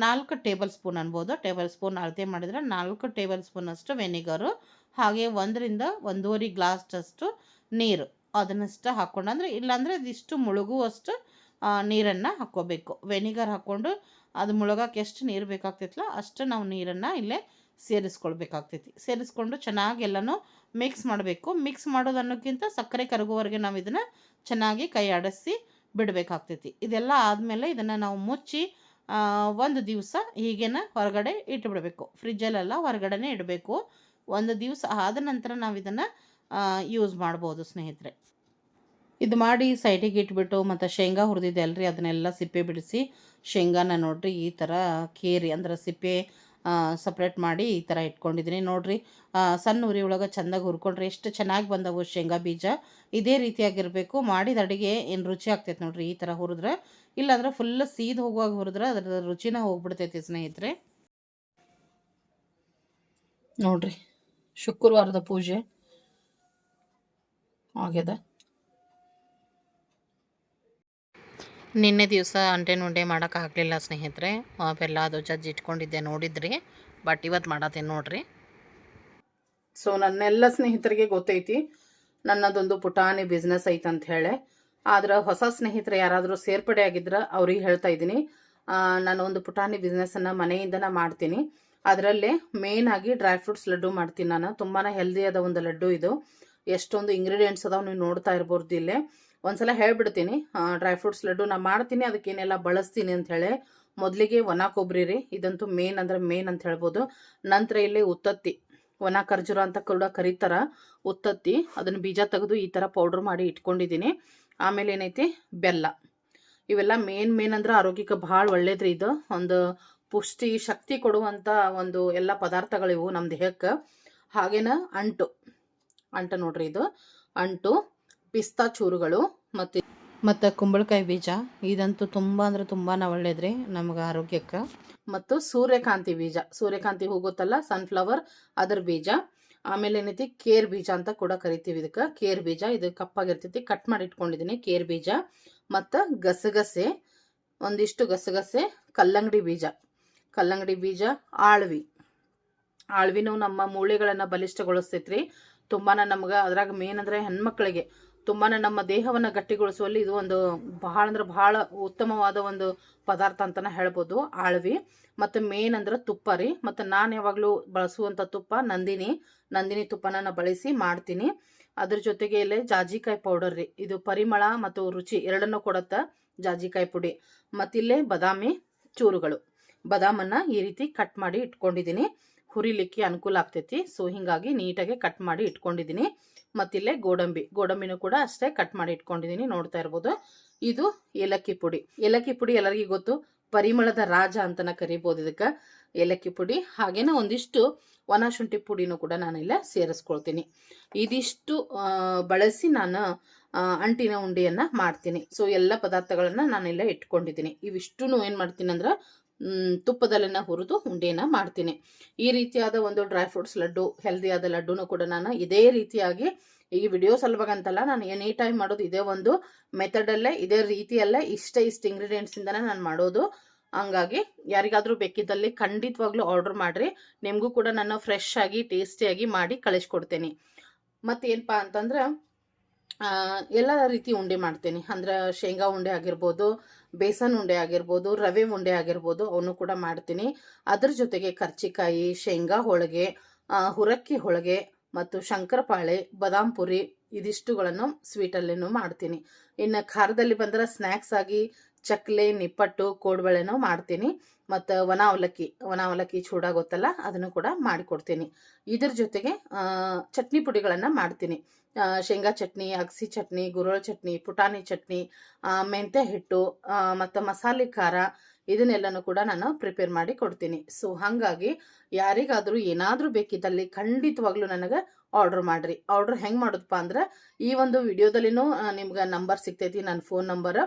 ನಾಲ್ಕು ಟೇಬಲ್ ಸ್ಪೂನ್ ಅನ್ಬೋದು. ಟೇಬಲ್ ಸ್ಪೂನ್ ಅಳತೆ ಮಾಡಿದರೆ ನಾಲ್ಕು ಟೇಬಲ್ ಸ್ಪೂನಷ್ಟು ವೆನಿಗರು ಹಾಗೆ ಒಂದರಿಂದ ಒಂದೂವರೆ ಗ್ಲಾಸ್ಟಷ್ಟು ನೀರು. ಅದನ್ನಷ್ಟು ಹಾಕ್ಕೊಂಡು ಅಂದರೆ ಇಲ್ಲಾಂದರೆ ಇದಿಷ್ಟು ಮುಳುಗುವಷ್ಟು ನೀರನ್ನು ಹಾಕ್ಕೋಬೇಕು. ವೆನಿಗರ್ ಹಾಕ್ಕೊಂಡು ಅದು ಮುಳುಗಕ್ಕೆ ಎಷ್ಟು ನೀರು ಬೇಕಾಗ್ತೈತಲ್ಲ ಅಷ್ಟು ನಾವು ನೀರನ್ನು ಇಲ್ಲೇ ಸೇರಿಸ್ಕೊಳ್ಬೇಕಾಗ್ತೈತಿ. ಸೇರಿಸ್ಕೊಂಡು ಚೆನ್ನಾಗಿ ಎಲ್ಲನೂ ಮಿಕ್ಸ್ ಮಾಡಬೇಕು. ಮಿಕ್ಸ್ ಮಾಡೋದನ್ನೋಕ್ಕಿಂತ ಸಕ್ಕರೆ ಕರಗುವವರೆಗೆ ನಾವು ಇದನ್ನು ಚೆನ್ನಾಗಿ ಕೈ ಆಡಿಸಿ ಬಿಡಬೇಕಾಗ್ತೈತಿ. ಇದೆಲ್ಲ ಆದಮೇಲೆ ಇದನ್ನು ನಾವು ಮುಚ್ಚಿ ಒಂದು ದಿವಸ ಹೀಗೇನ ಹೊರಗಡೆ ಇಟ್ಬಿಡಬೇಕು. ಫ್ರಿಜ್ಜಲ್ಲೆಲ್ಲ ಹೊರಗಡೆನೇ ಇಡಬೇಕು. ಒಂದು ದಿವಸ ಆದ ನಂತರ ನಾವು ಇದನ್ನು ಯೂಸ್ ಮಾಡ್ಬೋದು ಸ್ನೇಹಿತರೆ. ಇದು ಮಾಡಿ ಸೈಡಿಗೆ ಇಟ್ಬಿಟ್ಟು, ಮತ್ತು ಶೇಂಗಾ ಹುರಿದಿದೆ ಅಲ್ರಿ, ಅದನ್ನೆಲ್ಲ ಸಿಪ್ಪೆ ಬಿಡಿಸಿ, ಶೇಂಗಾನ ನೋಡ್ರಿ, ಈ ಥರ ಕೇರಿ ಅಂದ್ರೆ ಸಿಪ್ಪೆ ಸಪ್ರೇಟ್ ಮಾಡಿ ಈ ಥರ ಇಟ್ಕೊಂಡಿದ್ದೀನಿ. ನೋಡಿರಿ ಸಣ್ಣ ಉರಿ ಒಳಗೆ ಚೆಂದಾಗಿ ಹುರ್ಕೊಂಡ್ರೆ ಎಷ್ಟು ಚೆನ್ನಾಗಿ ಬಂದವು ಶೇಂಗಾ ಬೀಜ. ಇದೇ ರೀತಿಯಾಗಿರಬೇಕು. ಮಾಡಿದ ಅಡುಗೆ ಏನು ರುಚಿ ಆಗ್ತೈತೆ ನೋಡ್ರಿ, ಈ ಥರ ಹುರಿದ್ರೆ. ಇಲ್ಲಾಂದ್ರೆ ಫುಲ್ ಸೀದ್ ಹೋಗುವಾಗ ಹುರಿದ್ರೆ ಅದ್ರ ರುಚಿನ ಹೋಗ್ಬಿಡ್ತೈತಿ ಸ್ನೇಹಿತರೆ. ನೋಡ್ರಿ, ಶುಕ್ರವಾರದ ಪೂಜೆ ಆಗ್ಯದ ನಿನ್ನೆ ದಿವಸ ಅಂಟೆ ನುಂಡೆ ಆಗಲಿಲ್ಲ ಸ್ನೇಹಿತರೆ. ಬೆಲ್ಲ ಅದು ಜಜ್ಜಿ ಇಟ್ಕೊಂಡಿದ್ದೆ ನೋಡಿದ್ರಿ ಬಟ್ ಇವತ್ತು ಮಾಡತ್ತೇನೆ ನೋಡ್ರಿ. ಸೊ ನನ್ನೆಲ್ಲ ಸ್ನೇಹಿತರಿಗೆ ಗೊತ್ತೈತಿ, ನನ್ನದೊಂದು ಪುಟಾಣಿ ಬಿಸ್ನೆಸ್ ಐತಂತ ಹೇಳಿ. ಆದ್ರೆ ಹೊಸ ಸ್ನೇಹಿತರು ಯಾರಾದರೂ ಸೇರ್ಪಡೆ ಆಗಿದ್ರೆ ಅವ್ರಿಗೆ ಹೇಳ್ತಾ ಇದ್ದೀನಿ. ನಾನು ಒಂದು ಪುಟಾಣಿ ಬಿಸ್ನೆಸ್ಸನ್ನು ಮನೆಯಿಂದನೇ ಮಾಡ್ತೀನಿ. ಅದರಲ್ಲೇ ಮೇನ್ ಆಗಿ ಡ್ರೈ ಫ್ರೂಟ್ಸ್ ಲಡ್ಡು ಮಾಡ್ತೀನಿ ನಾನು. ತುಂಬಾ ಹೆಲ್ದಿ ಆದ ಒಂದು ಲಡ್ಡು ಇದು. ಎಷ್ಟೊಂದು ಇಂಗ್ರೀಡಿಯೆಂಟ್ಸ್ ಅದಾವ ನೀವು ನೋಡ್ತಾ ಇರ್ಬೋದು ಇಲ್ಲೇ. ಒಂದ್ಸಲ ಹೇಳ್ಬಿಡ್ತೀನಿ. ಡ್ರೈ ಫ್ರೂಟ್ಸ್ ಲಡ್ಡು ನಾನು ಮಾಡ್ತೀನಿ, ಅದಕ್ಕೆ ಏನೆಲ್ಲ ಬಳಸ್ತೀನಿ ಅಂತ ಹೇಳಿ. ಮೊದಲಿಗೆ ಒಣ ಕೊಬ್ಬರಿ ರೀ, ಇದಂತೂ ಮೇನ್ ಅಂದ್ರೆ ಮೇನ್ ಅಂತ ಹೇಳ್ಬೋದು. ನಂತರ ಇಲ್ಲಿ ಉತ್ತತ್ತಿ. ಒಣ ಖರ್ಜೂರ ಅಂತ ಕೂಡ ಕರೀತಾರ. ಉತ್ತತ್ತಿ, ಅದನ್ನ ಬೀಜ ತೆಗೆದು ಈ ಥರ ಪೌಡ್ರ್ ಮಾಡಿ ಇಟ್ಕೊಂಡಿದ್ದೀನಿ. ಆಮೇಲೆ ಏನೈತಿ? ಬೆಲ್ಲ. ಇವೆಲ್ಲ ಮೇನ್ ಮೇನ್ ಅಂದ್ರೆ ಆರೋಗ್ಯಕ್ಕೆ ಭಾಳ ಒಳ್ಳೇದ್ರಿ ಇದು. ಒಂದು ಪುಷ್ಟಿ ಶಕ್ತಿ ಕೊಡುವಂಥ ಒಂದು ಎಲ್ಲ ಪದಾರ್ಥಗಳಿವು ನಮ್ಮ ದೇಹಕ್ಕೆ. ಹಾಗೇನ ಅಂಟು. ಅಂಟು ನೋಡ್ರಿ ಇದು. ಅಂಟು ಪಿಸ್ತಾ ಚೂರುಗಳು ಮತ್ತು ಮತ್ತು ಕುಂಬಳಕಾಯಿ ಬೀಜ. ಇದಂತೂ ತುಂಬ ಅಂದ್ರೆ ತುಂಬಾ ಒಳ್ಳೇದ್ರಿ ನಮ್ಗೆ ಆರೋಗ್ಯಕ್ಕೆ. ಮತ್ತು ಸೂರ್ಯಕಾಂತಿ ಬೀಜ. ಸೂರ್ಯಕಾಂತಿ ಹೋಗುತ್ತಲ್ಲ ಸನ್ಫ್ಲವರ್ ಅದರ ಬೀಜ. ಆಮೇಲೆ ಏನೈತಿ? ಕೇರ್ ಬೀಜ ಅಂತ ಕೂಡ ಕರಿತೀವಿ ಇದಕ್ಕೆ. ಕೇರ್ ಬೀಜ ಇದು ಕಪ್ಪಾಗಿರ್ತೈತಿ. ಕಟ್ ಮಾಡಿ ಇಟ್ಕೊಂಡಿದ್ದೀನಿ ಕೇರ್ ಬೀಜ ಮತ್ತು ಗಸಗಸೆ, ಒಂದಿಷ್ಟು ಗಸಗಸೆ, ಕಲ್ಲಂಗಡಿ ಬೀಜ. ಕಲ್ಲಂಗಡಿ ಬೀಜ, ಆಳ್ವಿ. ಆಳ್ವಿನೂ ನಮ್ಮ ಮೂಳೆಗಳನ್ನು ಬಲಿಷ್ಠಗೊಳಿಸ್ತೈತ್ರಿ. ತುಂಬಾ ನಮ್ಗೆ ಅದ್ರಾಗ ಮೇನ್ ಅಂದರೆ ಹೆಣ್ಮಕ್ಳಿಗೆ ತುಂಬಾ ನಮ್ಮ ದೇಹವನ್ನು ಗಟ್ಟಿಗೊಳಿಸುವಲ್ಲಿ ಇದು ಒಂದು ಬಹಳ ಅಂದ್ರೆ ಬಹಳ ಉತ್ತಮವಾದ ಒಂದು ಪದಾರ್ಥ ಅಂತಾನೆ ಹೇಳ್ಬೋದು, ಆಳ್ವಿ. ಮತ್ತು ಮೇನ್ ಅಂದ್ರೆ ತುಪ್ಪ ರೀ. ಮತ್ತು ನಾನು ಯಾವಾಗಲೂ ಬಳಸುವಂಥ ತುಪ್ಪ ನಂದಿನಿ. ನಂದಿನಿ ತುಪ್ಪನ ನಾನು ಬಳಸಿ ಮಾಡ್ತೀನಿ. ಅದ್ರ ಜೊತೆಗೆ ಇಲ್ಲಿ ಜಾಜಿಕಾಯಿ ಪೌಡರ್ ರೀ. ಇದು ಪರಿಮಳ ಮತ್ತು ರುಚಿ ಎರಡನ್ನೂ ಕೊಡುತ್ತೆ ಜಾಜಿಕಾಯಿ ಪುಡಿ. ಮತ್ತಿಲ್ಲೇ ಬದಾಮಿ ಚೂರುಗಳು. ಬಾದಾಮನ್ನು ಈ ರೀತಿ ಕಟ್ ಮಾಡಿ ಇಟ್ಕೊಂಡಿದ್ದೀನಿ ಹುರಿಲಿಕ್ಕೆ ಅನುಕೂಲ ಆಗ್ತೈತಿ. ಸೊ ಹಿಂಗಾಗಿ ನೀಟಾಗಿ ಕಟ್ ಮಾಡಿ ಇಟ್ಕೊಂಡಿದ್ದೀನಿ ಮತ್ತಿಲ್ಲೇ ಗೋಡಂಬಿ. ಗೋಡಂಬಿನೂ ಕೂಡ ಅಷ್ಟೇ ಕಟ್ ಮಾಡಿ ಇಟ್ಕೊಂಡಿದ್ದೀನಿ ನೋಡ್ತಾ ಇರ್ಬೋದು. ಇದು ಏಲಕ್ಕಿ ಪುಡಿ. ಏಲಕ್ಕಿ ಪುಡಿ ಎಲ್ಲರಿಗೂ ಗೊತ್ತು. ಪರಿಮಳದ ರಾಜ ಅಂತನ ಕರಿಬೋದು ಇದಕ್ಕೆ. ಏಲಕ್ಕಿ ಪುಡಿ. ಹಾಗೇನೆ ಒಂದಿಷ್ಟು ಒಣ ಶುಂಠಿ ಪುಡಿನೂ ಕೂಡ ನಾನಿಲ್ಲ ಸೇರಿಸ್ಕೊಳ್ತೀನಿ. ಇದಿಷ್ಟು ಬಳಸಿ ನಾನು ಅಂಟಿನ ಉಂಡೆಯನ್ನು ಮಾಡ್ತೀನಿ. ಸೊ ಎಲ್ಲ ಪದಾರ್ಥಗಳನ್ನು ನಾನಿಲ್ಲ ಇಟ್ಕೊಂಡಿದ್ದೀನಿ ಇವಿಷ್ಟು ಏನು ಮಾಡ್ತೀನಿ ಅಂದ್ರೆ ತುಪ್ಪದಲ್ಲಿನ ಹುರಿದು ಉಂಡೆನ ಮಾಡ್ತೀನಿ. ಈ ರೀತಿಯಾದ ಒಂದು ಡ್ರೈ ಫ್ರೂಟ್ಸ್ ಲಡ್ಡು ಹೆಲ್ದಿಯಾದ ಲಡ್ಡುನು ಕೂಡ ನಾನು ಇದೇ ರೀತಿಯಾಗಿ ಈ ವಿಡಿಯೋ ಸಲುವಾಗಂತಲ್ಲ ನಾನು ಎನಿ ಟೈಮ್ ಮಾಡೋದು ಇದೇ ಒಂದು ಮೆಥಡಲ್ಲೇ ಇದೇ ರೀತಿಯಲ್ಲೇ ಇಷ್ಟ ಇಷ್ಟು ಇಂಗ್ರೀಡಿಯೆಂಟ್ಸಿಂದನೇ ನಾನು ಮಾಡೋದು. ಹಂಗಾಗಿ ಯಾರಿಗಾದರೂ ಬೇಕಿದ್ದಲ್ಲಿ ಖಂಡಿತವಾಗ್ಲೂ ಆರ್ಡರ್ ಮಾಡಿರಿ. ನಿಮಗೂ ಕೂಡ ನಾನು ಫ್ರೆಶ್ ಆಗಿ ಟೇಸ್ಟಿಯಾಗಿ ಮಾಡಿ ಕಳಿಸ್ಕೊಡ್ತೀನಿ. ಮತ್ತೇನಪ್ಪ ಅಂತಂದ್ರೆ ಎಲ್ಲ ರೀತಿ ಉಂಡೆ ಮಾಡ್ತೀನಿ. ಅಂದ್ರೆ ಶೇಂಗಾ ಉಂಡೆ ಆಗಿರ್ಬೋದು ಬೇಸನ್ ಉಂಡೆ ಆಗಿರ್ಬೋದು, ರವೆ ಉಂಡೆ ಆಗಿರ್ಬೋದು ಅವನು ಕೂಡ ಮಾಡ್ತೀನಿ. ಅದ್ರ ಜೊತೆಗೆ ಕರ್ಚಿಕಾಯಿ, ಶೇಂಗಾ ಹೋಳಿಗೆ ಹುರಕ್ಕಿ ಹೋಳಿಗೆ ಮತ್ತು ಶಂಕರಪಾಳೆ, ಬದಾಮ್ ಪುರಿ ಇದಿಷ್ಟುಗಳನ್ನು ಸ್ವೀಟಲ್ಲಿನೂ ಮಾಡ್ತೀನಿ. ಇನ್ನು ಖಾರದಲ್ಲಿ ಬಂದ್ರೆ ಸ್ನ್ಯಾಕ್ಸ್ ಆಗಿ ಚಕ್ಲೆ, ನಿಪ್ಪಟ್ಟು ಕೋಡ್ಬಳೆನೂ ಮಾಡ್ತೀನಿ. ಮತ್ತು ಒಣ ಅವಲಕ್ಕಿ ಒಣ ಅವಲಕ್ಕಿ ಚೂಡ ಗೊತ್ತಲ್ಲ, ಅದನ್ನು ಕೂಡ ಮಾಡಿಕೊಡ್ತೀನಿ. ಇದ್ರ ಜೊತೆಗೆ ಚಟ್ನಿ ಪುಡಿಗಳನ್ನು ಮಾಡ್ತೀನಿ. ಶೇಂಗಾ ಚಟ್ನಿ, ಅಗಸಿ ಚಟ್ನಿ ಗುರುಳ ಚಟ್ನಿ, ಪುಟಾಣಿ ಚಟ್ನಿ ಮೆಂತ್ಯ ಹಿಟ್ಟು ಮತ್ತು ಮಸಾಲೆ ಖಾರ, ಇದನ್ನೆಲ್ಲನೂ ಕೂಡ ನಾನು ಪ್ರಿಪೇರ್ ಮಾಡಿ ಕೊಡ್ತೀನಿ. ಸೊ ಹಾಗಾಗಿ ಯಾರಿಗಾದರೂ ಏನಾದರೂ ಬೇಕಿದ್ದಲ್ಲಿ ಖಂಡಿತವಾಗ್ಲೂ ನನಗೆ ಆರ್ಡ್ರ್ ಮಾಡಿರಿ. ಆರ್ಡ್ರ್ ಹೆಂಗೆ ಮಾಡೋದಪ್ಪ ಅಂದ್ರೆ, ಈ ಒಂದು ವಿಡಿಯೋದಲ್ಲಿನೂ ನಿಮ್ಗೆ ನಂಬರ್ ಸಿಗ್ತೈತಿ, ನನ್ನ ಫೋನ್ ನಂಬರ್.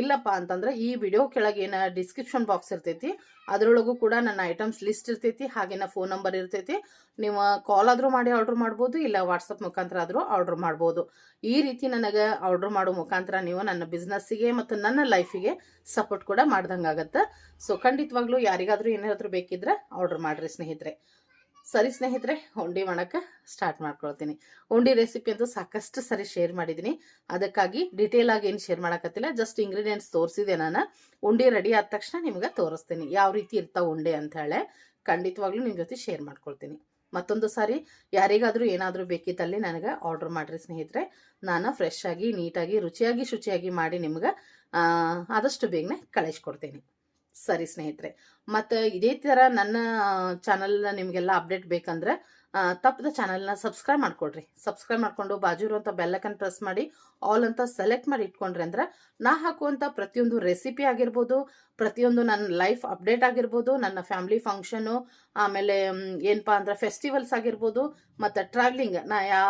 ಇಲ್ಲಪ್ಪ ಅಂತಂದ್ರೆ ಈ ವಿಡಿಯೋ ಕೆಳಗೆ ಏನು ಡಿಸ್ಕ್ರಿಪ್ಷನ್ ಬಾಕ್ಸ್ ಇರ್ತೈತಿ, ಅದರೊಳಗೂ ಕೂಡ ನನ್ನ ಐಟಮ್ಸ್ ಲಿಸ್ಟ್ ಇರ್ತೈತಿ, ಹಾಗೇನ ಫೋನ್ ನಂಬರ್ ಇರ್ತೈತಿ. ನೀವು ಕಾಲ್ ಆದರೂ ಮಾಡಿ ಆರ್ಡ್ರ್ ಮಾಡ್ಬೋದು, ಇಲ್ಲ ವಾಟ್ಸಪ್ ಮುಖಾಂತರ ಆದರೂ ಆರ್ಡ್ರ್ ಮಾಡ್ಬೋದು. ಈ ರೀತಿ ನನಗೆ ಆರ್ಡ್ರ್ ಮಾಡೋ ಮುಖಾಂತರ ನೀವು ನನ್ನ ಬಿಸ್ನೆಸ್ಸಿಗೆ ಮತ್ತು ನನ್ನ ಲೈಫಿಗೆ ಸಪೋರ್ಟ್ ಕೂಡ ಮಾಡ್ದಂಗೆ ಆಗತ್ತೆ ಸೊ ಖಂಡಿತವಾಗ್ಲೂ ಯಾರಿಗಾದರೂ ಏನಾದರೂ ಬೇಕಿದ್ರೆ ಆರ್ಡ್ರ್ ಮಾಡಿರಿ ಸ್ನೇಹಿತರೆ. ಸರಿ ಸ್ನೇಹಿತರೆ, ಉಂಡಿ ಮಾಡೋಕ್ಕೆ ಸ್ಟಾರ್ಟ್ ಮಾಡ್ಕೊಳ್ತೀನಿ. ಉಂಡಿ ರೆಸಿಪಿ ಅಂತೂ ಸಾಕಷ್ಟು ಸರಿ ಶೇರ್ ಮಾಡಿದ್ದೀನಿ. ಅದಕ್ಕಾಗಿ ಡೀಟೇಲ್ ಆಗಿ ಏನು ಶೇರ್ ಮಾಡಕತ್ತಿಲ್ಲ ಜಸ್ಟ್ ಇಂಗ್ರೀಡಿಯೆಂಟ್ಸ್ ತೋರಿಸಿದೆ ನಾನು. ಉಂಡಿ ರೆಡಿ ಆದ ತಕ್ಷಣ ನಿಮ್ಗೆ ತೋರಿಸ್ತೀನಿ. ಯಾವ ರೀತಿ ಇರ್ತಾವೆ ಉಂಡೆ ಅಂತ ಹೇಳಿ ಖಂಡಿತವಾಗ್ಲೂ ನಿಮ್ಮ ಜೊತೆ ಶೇರ್ ಮಾಡ್ಕೊಳ್ತೀನಿ. ಮತ್ತೊಂದು ಸಾರಿ, ಯಾರಿಗಾದರೂ ಏನಾದರೂ ಬೇಕಿತ್ತಲ್ಲಿ ನನಗೆ ಆರ್ಡ್ರ್ ಮಾಡಿರಿ ಸ್ನೇಹಿತರೆ. ನಾನು ಫ್ರೆಶ್ ಆಗಿ ನೀಟಾಗಿ ರುಚಿಯಾಗಿ, ಶುಚಿಯಾಗಿ ಮಾಡಿ ನಿಮ್ಗೆ ಆದಷ್ಟು ಬೇಗನೆ ಕಳಿಸ್ಕೊಡ್ತೀನಿ. ಸರಿ ಸ್ನೇಹಿತರೆ. ಮತ್ತು ಇದೇ ಥರ ನನ್ನ ಚಾನಲ್ನ ನಿಮಗೆಲ್ಲ ಅಪ್ಡೇಟ್ ಬೇಕಂದ್ರೆ ತಪ್ಪದ ಚಾನಲ್ನ ಸಬ್ಸ್ಕ್ರೈಬ್ ಮಾಡ್ಕೊಳ್ರಿ ಸಬ್ಸ್ಕ್ರೈಬ್ ಮಾಡ್ಕೊಂಡು ಬಾಜು ಇರುವಂಥ ಬೆಲ್ಲಕನ್ ಪ್ರೆಸ್ ಮಾಡಿ ಆಲ್ ಅಂತ ಸೆಲೆಕ್ಟ್ ಮಾಡಿ ಇಟ್ಕೊಂಡ್ರಿ ಅಂದ್ರೆ, ನಾ ಹಾಕುವಂಥ ಪ್ರತಿಯೊಂದು ರೆಸಿಪಿ ಆಗಿರ್ಬೋದು, ಪ್ರತಿಯೊಂದು ನನ್ನ ಲೈಫ್ ಅಪ್ಡೇಟ್ ಆಗಿರ್ಬೋದು, ನನ್ನ ಫ್ಯಾಮಿಲಿ ಫಂಕ್ಷನು ಆಮೇಲೆ ಏನ್ಪಾ ಏನಪ್ಪಾ ಅಂದ್ರೆ ಫೆಸ್ಟಿವಲ್ಸ್ ಆಗಿರ್ಬೋದು ಮತ್ತು ಟ್ರಾವ್ಲಿಂಗ್ ನಾ ಯಾ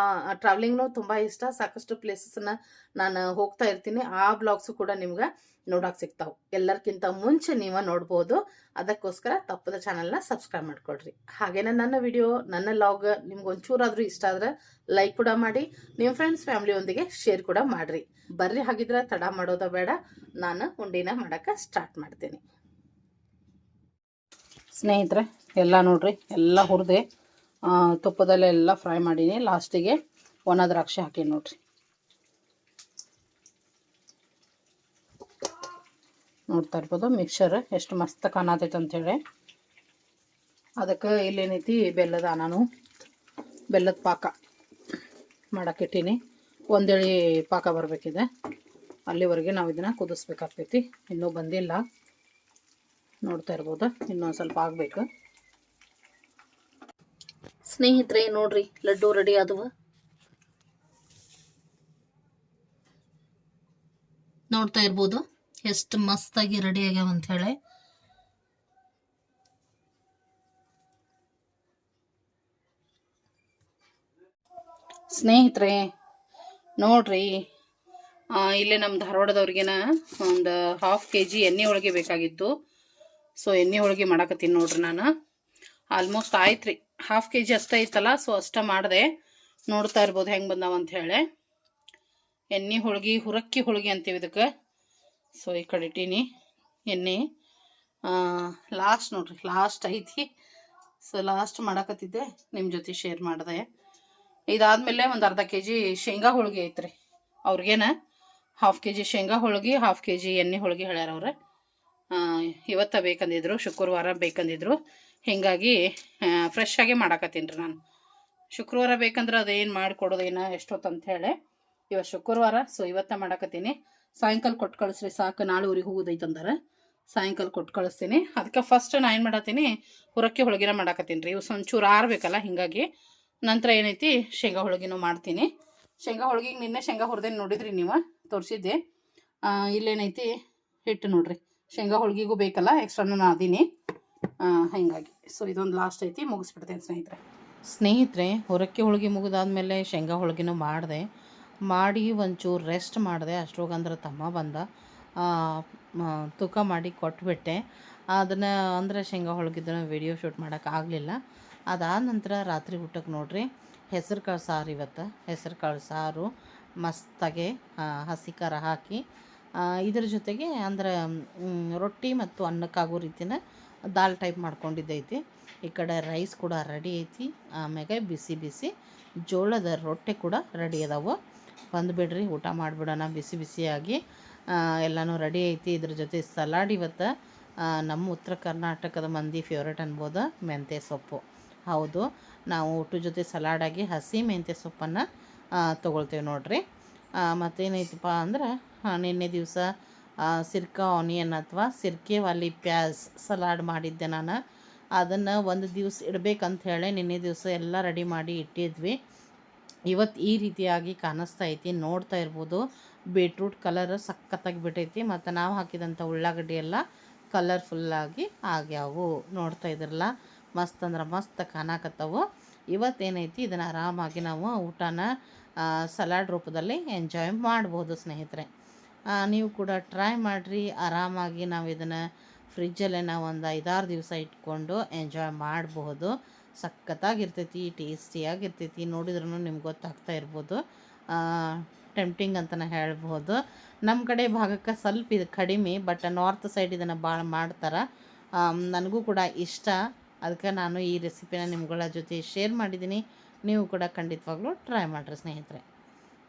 ಟ್ರಾವ್ಲಿಂಗ್ನೂ ತುಂಬ ಇಷ್ಟ. ಸಾಕಷ್ಟು ಪ್ಲೇಸಸ್ನ ನಾನು ಹೋಗ್ತಾ ಇರ್ತೀನಿ. ಆ ಬ್ಲಾಗ್ಸು ಕೂಡ ನಿಮ್ಗೆ ನೋಡೋಕೆ ಸಿಗ್ತಾವೆ. ಎಲ್ಲರಿಗಿಂತ ಮುಂಚೆ ನೀವು ನೋಡ್ಬೋದು. ಅದಕ್ಕೋಸ್ಕರ ತಪ್ಪದ ಚಾನಲ್ನ ಸಬ್ಸ್ಕ್ರೈಬ್ ಮಾಡ್ಕೊಳ್ರಿ. ಹಾಗೇನೆ ನನ್ನ ವಿಡಿಯೋ ನನ್ನ ಲಾಗ್ ನಿಮ್ಗೆ ಒಂಚೂರಾದರೂ ಇಷ್ಟ ಆದ್ರೆ ಲೈಕ್ ಕೂಡ ಮಾಡಿ ನಿಮ್ಮ ಫ್ರೆಂಡ್ಸ್ ಫ್ಯಾಮಿಲಿಯೊಂದಿಗೆ ಶೇರ್ ಕೂಡ ಮಾಡಿರಿ. ಬರ್ರಿ ಹಾಗಿದ್ರೆ ತಡ ಮಾಡೋದ ಬೇಡ. ನಾನು ಉಂಡಿನ ಮಾಡೋಕೆ ಸ್ಟಾರ್ಟ್ ಮಾಡ್ತೀನಿ. ಸ್ನೇಹಿತರೆ, ಎಲ್ಲ ನೋಡ್ರಿ, ಎಲ್ಲ ಹುರಿದೆ. ತುಪ್ಪದಲ್ಲೆಲ್ಲ ಫ್ರೈ ಮಾಡೀನಿ. ಲಾಸ್ಟಿಗೆ ಒಣ ದ್ರಾಕ್ಷಿ ಹಾಕಿ ನೋಡ್ರಿ. ನೋಡ್ತಾ ಇರ್ಬೋದು ಮಿಕ್ಸರ್ ಎಷ್ಟು ಮಸ್ತ್ ಕಾಣತೈತೆ ಅಂಥೇಳಿ ಅದಕ್ಕೆ ಇಲ್ಲೇನೈತಿ ಬೆಲ್ಲದ ನಾನು ಬೆಲ್ಲದ ಪಾಕ ಮಾಡೋಕ್ಕಿಟ್ಟೀನಿ. ಒಂದೇಳಿ ಪಾಕ ಬರಬೇಕಿದೆ. ಅಲ್ಲಿವರೆಗೆ ನಾವು ಇದನ್ನು ಕುದಿಸ್ಬೇಕಾಗ್ತೈತಿ. ಇನ್ನೂ ಬಂದಿಲ್ಲ. ನೋಡ್ತಾ ಇರ್ಬೋದು. ಇನ್ನೊಂದು ಸ್ವಲ್ಪ ಆಗಬೇಕು. ಸ್ನೇಹಿತರೆ, ನೋಡ್ರಿ, ಲಡ್ಡು ರೆಡಿ ಆದವು. ನೋಡ್ತಾ ಇರ್ಬೋದು, ಎಷ್ಟು ಮಸ್ತಾಗಿ ರೆಡಿ ಆಗ್ಯಾವ ಅಂತ ಹೇಳಿ. ಸ್ನೇಹಿತರೆ, ನೋಡ್ರಿ ಇಲ್ಲೇ ನಮ್ಮ ಧಾರವಾಡದವ್ರಿಗೆನ ಒಂದು ಹಾಫ್ ಕೆ ಜಿ ಎಣ್ಣೆ ಹೋಳಿಗೆ ಬೇಕಾಗಿತ್ತು. ಸೊ ಎಣ್ಣೆ ಹೋಳಿಗೆ ಮಾಡಕತ್ತೀನಿ ನೋಡ್ರಿ ನಾನು. ಆಲ್ಮೋಸ್ಟ್ ಆಯ್ತು ರೀ ಹಾಫ್ ಕೆ ಜಿ ಅಷ್ಟೇ ಐತಲ್ಲ ಸೊ ಅಷ್ಟೇ ಮಾಡಿದೆ. ನೋಡ್ತಾ ಇರ್ಬೋದು ಹೆಂಗೆ ಬಂದಾವ ಅಂತ ಹೇಳಿ. ಎಣ್ಣೆ ಹೋಳ್ಗೆ, ಹುರಕ್ಕಿ ಹೋಳ್ಗೆ ಅಂತೀವಿ ಇದಕ್ಕೆ. ಸೊ ಈ ಕಡೆ ಇಟ್ಟೀನಿ ಎಣ್ಣೆ. ಲಾಸ್ಟ್ ನೋಡ್ರಿ ಲಾಸ್ಟ್ ಐತಿ. ಸೊ ಲಾಸ್ಟ್ ಮಾಡಕತ್ತಿದ್ದೆ ನಿಮ್ಮ ಜೊತೆ ಶೇರ್ ಮಾಡಿದೆ. ಇದಾದಮೇಲೆ ಒಂದು ಅರ್ಧ ಕೆ ಜಿ ಶೇಂಗಾ ಹೋಳ್ಗೆ ಐತ್ರಿ. ಅವ್ರಿಗೇನ ಹಾಫ್ ಕೆ ಜಿ ಶೇಂಗಾ ಹೋಳ್ಗೆ ಹಾಫ್ ಕೆ ಜಿ ಎಣ್ಣೆ ಹೋಳ್ಗೆ ಹೇಳ್ಯಾರ ಅವ್ರೆ. ಇವತ್ತ ಬೇಕಂದಿದ್ರು, ಶುಕ್ರವಾರ ಬೇಕಂದಿದ್ರು. ಹೀಗಾಗಿ ಫ್ರೆಶ್ ಆಗಿ ಮಾಡಾಕತ್ತೀನಿ ರೀ ನಾನು. ಶುಕ್ರವಾರ ಬೇಕಂದ್ರೆ ಅದೇನು ಮಾಡಿಕೊಡೋದೇನೋ ಎಷ್ಟೊತ್ತು ಅಂತ ಹೇಳಿ. ಇವತ್ತು ಶುಕ್ರವಾರ ಸೊ ಇವತ್ತ ಮಾಡಾಕತ್ತೀನಿ. ಸಾಯಂಕಾಲ ಕೊಟ್ಟು ಕಳಿಸ್ರಿ, ಸಾಕು. ನಾಳೆ ಊರಿಗೆ ಹೋಗೋದೈತೆ ಅಂದ್ರೆ. ಸಾಯಂಕಾಲ ಕೊಟ್ಟು ಕಳಿಸ್ತೀನಿ. ಅದಕ್ಕೆ ಫಸ್ಟ್ ನಾನು ಏನು ಮಾಡತ್ತೀನಿ ಹುರಕ್ಕೆ ಹೋಳಿಗೆನ ಮಾಡಾಕತ್ತೀನಿ ರೀ. ಇವು ಒಂಚೂರು ಆರಬೇಕಲ್ಲ ಹೀಗಾಗಿ ನಂತರ ಏನೈತಿ, ಶೇಂಗಾ ಹೋಳಿಗೆನೂ ಮಾಡ್ತೀನಿ. ಶೇಂಗಾ ಹೊಳಗಿಗೆ ನಿನ್ನೆ ಶೇಂಗಾ ಹುರಿದೇನು ನೋಡಿದ್ರಿ ನೀವು? ತೋರಿಸಿದ್ದೆ. ಇಲ್ಲೇನೈತಿ? ಹಿಟ್ಟು ನೋಡ್ರಿ. ಶೇಂಗಾ ಹೋಳಿಗೆಗೂ ಬೇಕಲ್ಲ ಎಕ್ಸ್ಟ್ರಾ ನಾನು ಅದೀನಿ ಹಾಗಾಗಿ. ಸೊ ಇದೊಂದು ಲಾಸ್ಟ್ ಐತಿ, ಮುಗಿಸ್ಬಿಡ್ತೇನೆ ಸ್ನೇಹಿತರೆ. ಸ್ನೇಹಿತರೆ, ಹೊರಕ್ಕೆ ಹೋಳಿಗೆ ಮುಗಿದಾದ್ಮೇಲೆ ಶೇಂಗಾ ಹೋಳಿಗೆನೂ ಮಾಡಿದೆ. ಮಾಡಿ ಒಂಚೂರು ರೆಸ್ಟ್ ಮಾಡಿದೆ ಅಷ್ಟ್ರೋಗಂದ್ರೆ ತಮ್ಮ ಬಂದ. ತೂಕ ಮಾಡಿ ಕೊಟ್ಬಿಟ್ಟೆ. ಅದನ್ನು, ಅಂದರೆ ಶೇಂಗಾ ಹೋಳಿಗೆದನ್ನು ವಿಡಿಯೋ ಶೂಟ್ ಮಾಡೋಕ್ಕಾಗಲಿಲ್ಲ ಅದಾದ ನಂತರ ರಾತ್ರಿ ಊಟಕ್ಕೆ ನೋಡ್ರಿ ಹೆಸರು ಕಾಳು ಸಾರು ಇವತ್ತು. ಹೆಸರು ಕಾಳು ಸಾರು, ಮಸ್ತಾಗೆ ಹಸಿ ಖಾರ ಹಾಕಿ ಇದ್ರ ಜೊತೆಗೆ ಅಂದ್ರೆ ರೊಟ್ಟಿ ಮತ್ತು ಅನ್ನಕ್ಕಾಗೋ ರೀತಿನ ದಾಲ್ ಟೈಪ್ ಮಾಡ್ಕೊಂಡಿದ್ದೈತಿ. ಈ ಕಡೆ ರೈಸ್ ಕೂಡ ರೆಡಿ ಐತಿ. ಆಮ್ಯಾಗೆ ಬಿಸಿ ಬಿಸಿ ಜೋಳದ ರೊಟ್ಟಿ ಕೂಡ ರೆಡಿ ಅದಾವೆ. ಬಂದುಬಿಡ್ರಿ ಊಟ ಮಾಡಿಬಿಡೋಣ. ಬಿಸಿ ಬಿಸಿಯಾಗಿ ಎಲ್ಲನೂ ರೆಡಿ ಐತಿ. ಇದ್ರ ಜೊತೆ ಸಲಾಡ್ ಇವತ್ತು ನಮ್ಮ ಉತ್ತರ ಕರ್ನಾಟಕದ ಮಂದಿ ಫೇವ್ರೇಟ್ ಅನ್ಬೋದು ಮೆಂತ್ಯ ಸೊಪ್ಪು. ಹೌದು, ನಾವು ಊಟದ ಜೊತೆ ಸಲಾಡಾಗಿ ಹಸಿ ಮೆಂತ್ಯ ಸೊಪ್ಪನ್ನು ತೊಗೊಳ್ತೇವೆ ನೋಡ್ರಿ. ಮತ್ತೇನೈತಪ್ಪ ಅಂದ್ರೆ ನಿನ್ನೆ ದಿವಸ ಸಿರ್ಕಾ, ಆನಿಯನ್ ಅಥವಾ ಸಿರ್ಕೆ ವಾಲಿ ಪ್ಯಾಸ್ ಸಲಾಡ್ ಮಾಡಿದ್ದೆ ನಾನು. ಅದನ್ನು ಒಂದು ದಿವಸ ಇಡಬೇಕಂತ ಹೇಳಿ ನಿನ್ನೆ ದಿವಸ ಎಲ್ಲ ರೆಡಿ ಮಾಡಿ ಇಟ್ಟಿದ್ವಿ. ಇವತ್ತು ಈ ರೀತಿಯಾಗಿ ಕಾಣಿಸ್ತಾ ಐತಿ, ನೋಡ್ತಾ ಇರ್ಬೋದು. ಬೀಟ್ರೂಟ್ ಕಲರ್ ಸಖತ್ತಾಗಿ ಬಿಟ್ಟೈತಿ, ಮತ್ತು ನಾವು ಹಾಕಿದಂಥ ಉಳ್ಳಾಗಡ್ಡಿ ಎಲ್ಲ ಕಲರ್ಫುಲ್ಲಾಗಿ ಆಗ್ಯಾವು. ನೋಡ್ತಾ ಇದ್ರಲ್ಲ, ಮಸ್ತ್ ಅಂದ್ರೆ ಮಸ್ತ್ ಕಾಣಕತ್ತವು. ಇವತ್ತೇನೈತಿ, ಇದನ್ನು ಆರಾಮಾಗಿ ನಾವು ಊಟನ ಸಲಾಡ್ ರೂಪದಲ್ಲಿ ಎಂಜಾಯ್ ಮಾಡ್ಬೋದು ಸ್ನೇಹಿತರೆ. ನೀವು ಕೂಡ ಟ್ರೈ ಮಾಡಿರಿ. ಆರಾಮಾಗಿ ನಾವು ಇದನ್ನು ಫ್ರಿಜ್ಜಲ್ಲೇ ನಾವು ಒಂದು ಐದಾರು ದಿವಸ ಇಟ್ಕೊಂಡು ಎಂಜಾಯ್ ಮಾಡಬಹುದು ಸಖತ್ತಾಗಿರ್ತೈತಿ, ಟೇಸ್ಟಿಯಾಗಿರ್ತೈತಿ. ನೋಡಿದ್ರೂ ನಿಮ್ಗೆ ಗೊತ್ತಾಗ್ತಾ ಇರ್ಬೋದು. ಟೆಂಪ್ಟಿಂಗ್ ಅಂತಲೇ ಹೇಳ್ಬೋದು. ನಮ್ಮ ಕಡೆ ಭಾಗಕ್ಕೆ ಸ್ವಲ್ಪ ಇದು ಕಡಿಮೆ ಬಟ್ ನಾರ್ತ್ ಸೈಡ್ ಇದನ್ನು ಭಾಳ ಮಾಡ್ತಾರೆ. ನನಗೂ ಕೂಡ ಇಷ್ಟ. ಅದಕ್ಕೆ ನಾನು ಈ ರೆಸಿಪಿನ ನಿಮ್ಗಳ ಜೊತೆ ಶೇರ್ ಮಾಡಿದ್ದೀನಿ. ನೀವು ಕೂಡ ಖಂಡಿತವಾಗ್ಲೂ ಟ್ರೈ ಮಾಡಿರಿ ಸ್ನೇಹಿತರೆ.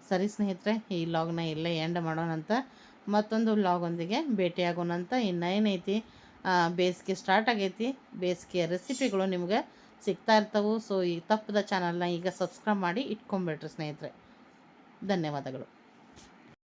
ಸರಿ ಸ್ನೇಹಿತರೆ, ಈ ಲಾಗ್ನ ಇಲ್ಲೇ ಎಂಡ್ ಮಾಡೋಣಂತ ಮತ್ತೊಂದು ಲಾಗೊಂದಿಗೆ ಭೇಟಿಯಾಗೋಣಂತ ಇನ್ನೇನೈತಿ ಬೇಸಿಗೆ ಸ್ಟಾರ್ಟ್ ಆಗೈತಿ. ಬೇಸಿಗೆಯ ರೆಸಿಪಿಗಳು ನಿಮ್ಗೆ ಸಿಗ್ತಾ ಇರ್ತವೆ. ಸೊ ಈ ತಪ್ಪದ ಚಾನಲ್ನ ಈಗ ಸಬ್ಸ್ಕ್ರೈಬ್ ಮಾಡಿ ಇಟ್ಕೊಂಬಿಟ್ರಿ ಸ್ನೇಹಿತರೆ. ಧನ್ಯವಾದಗಳು.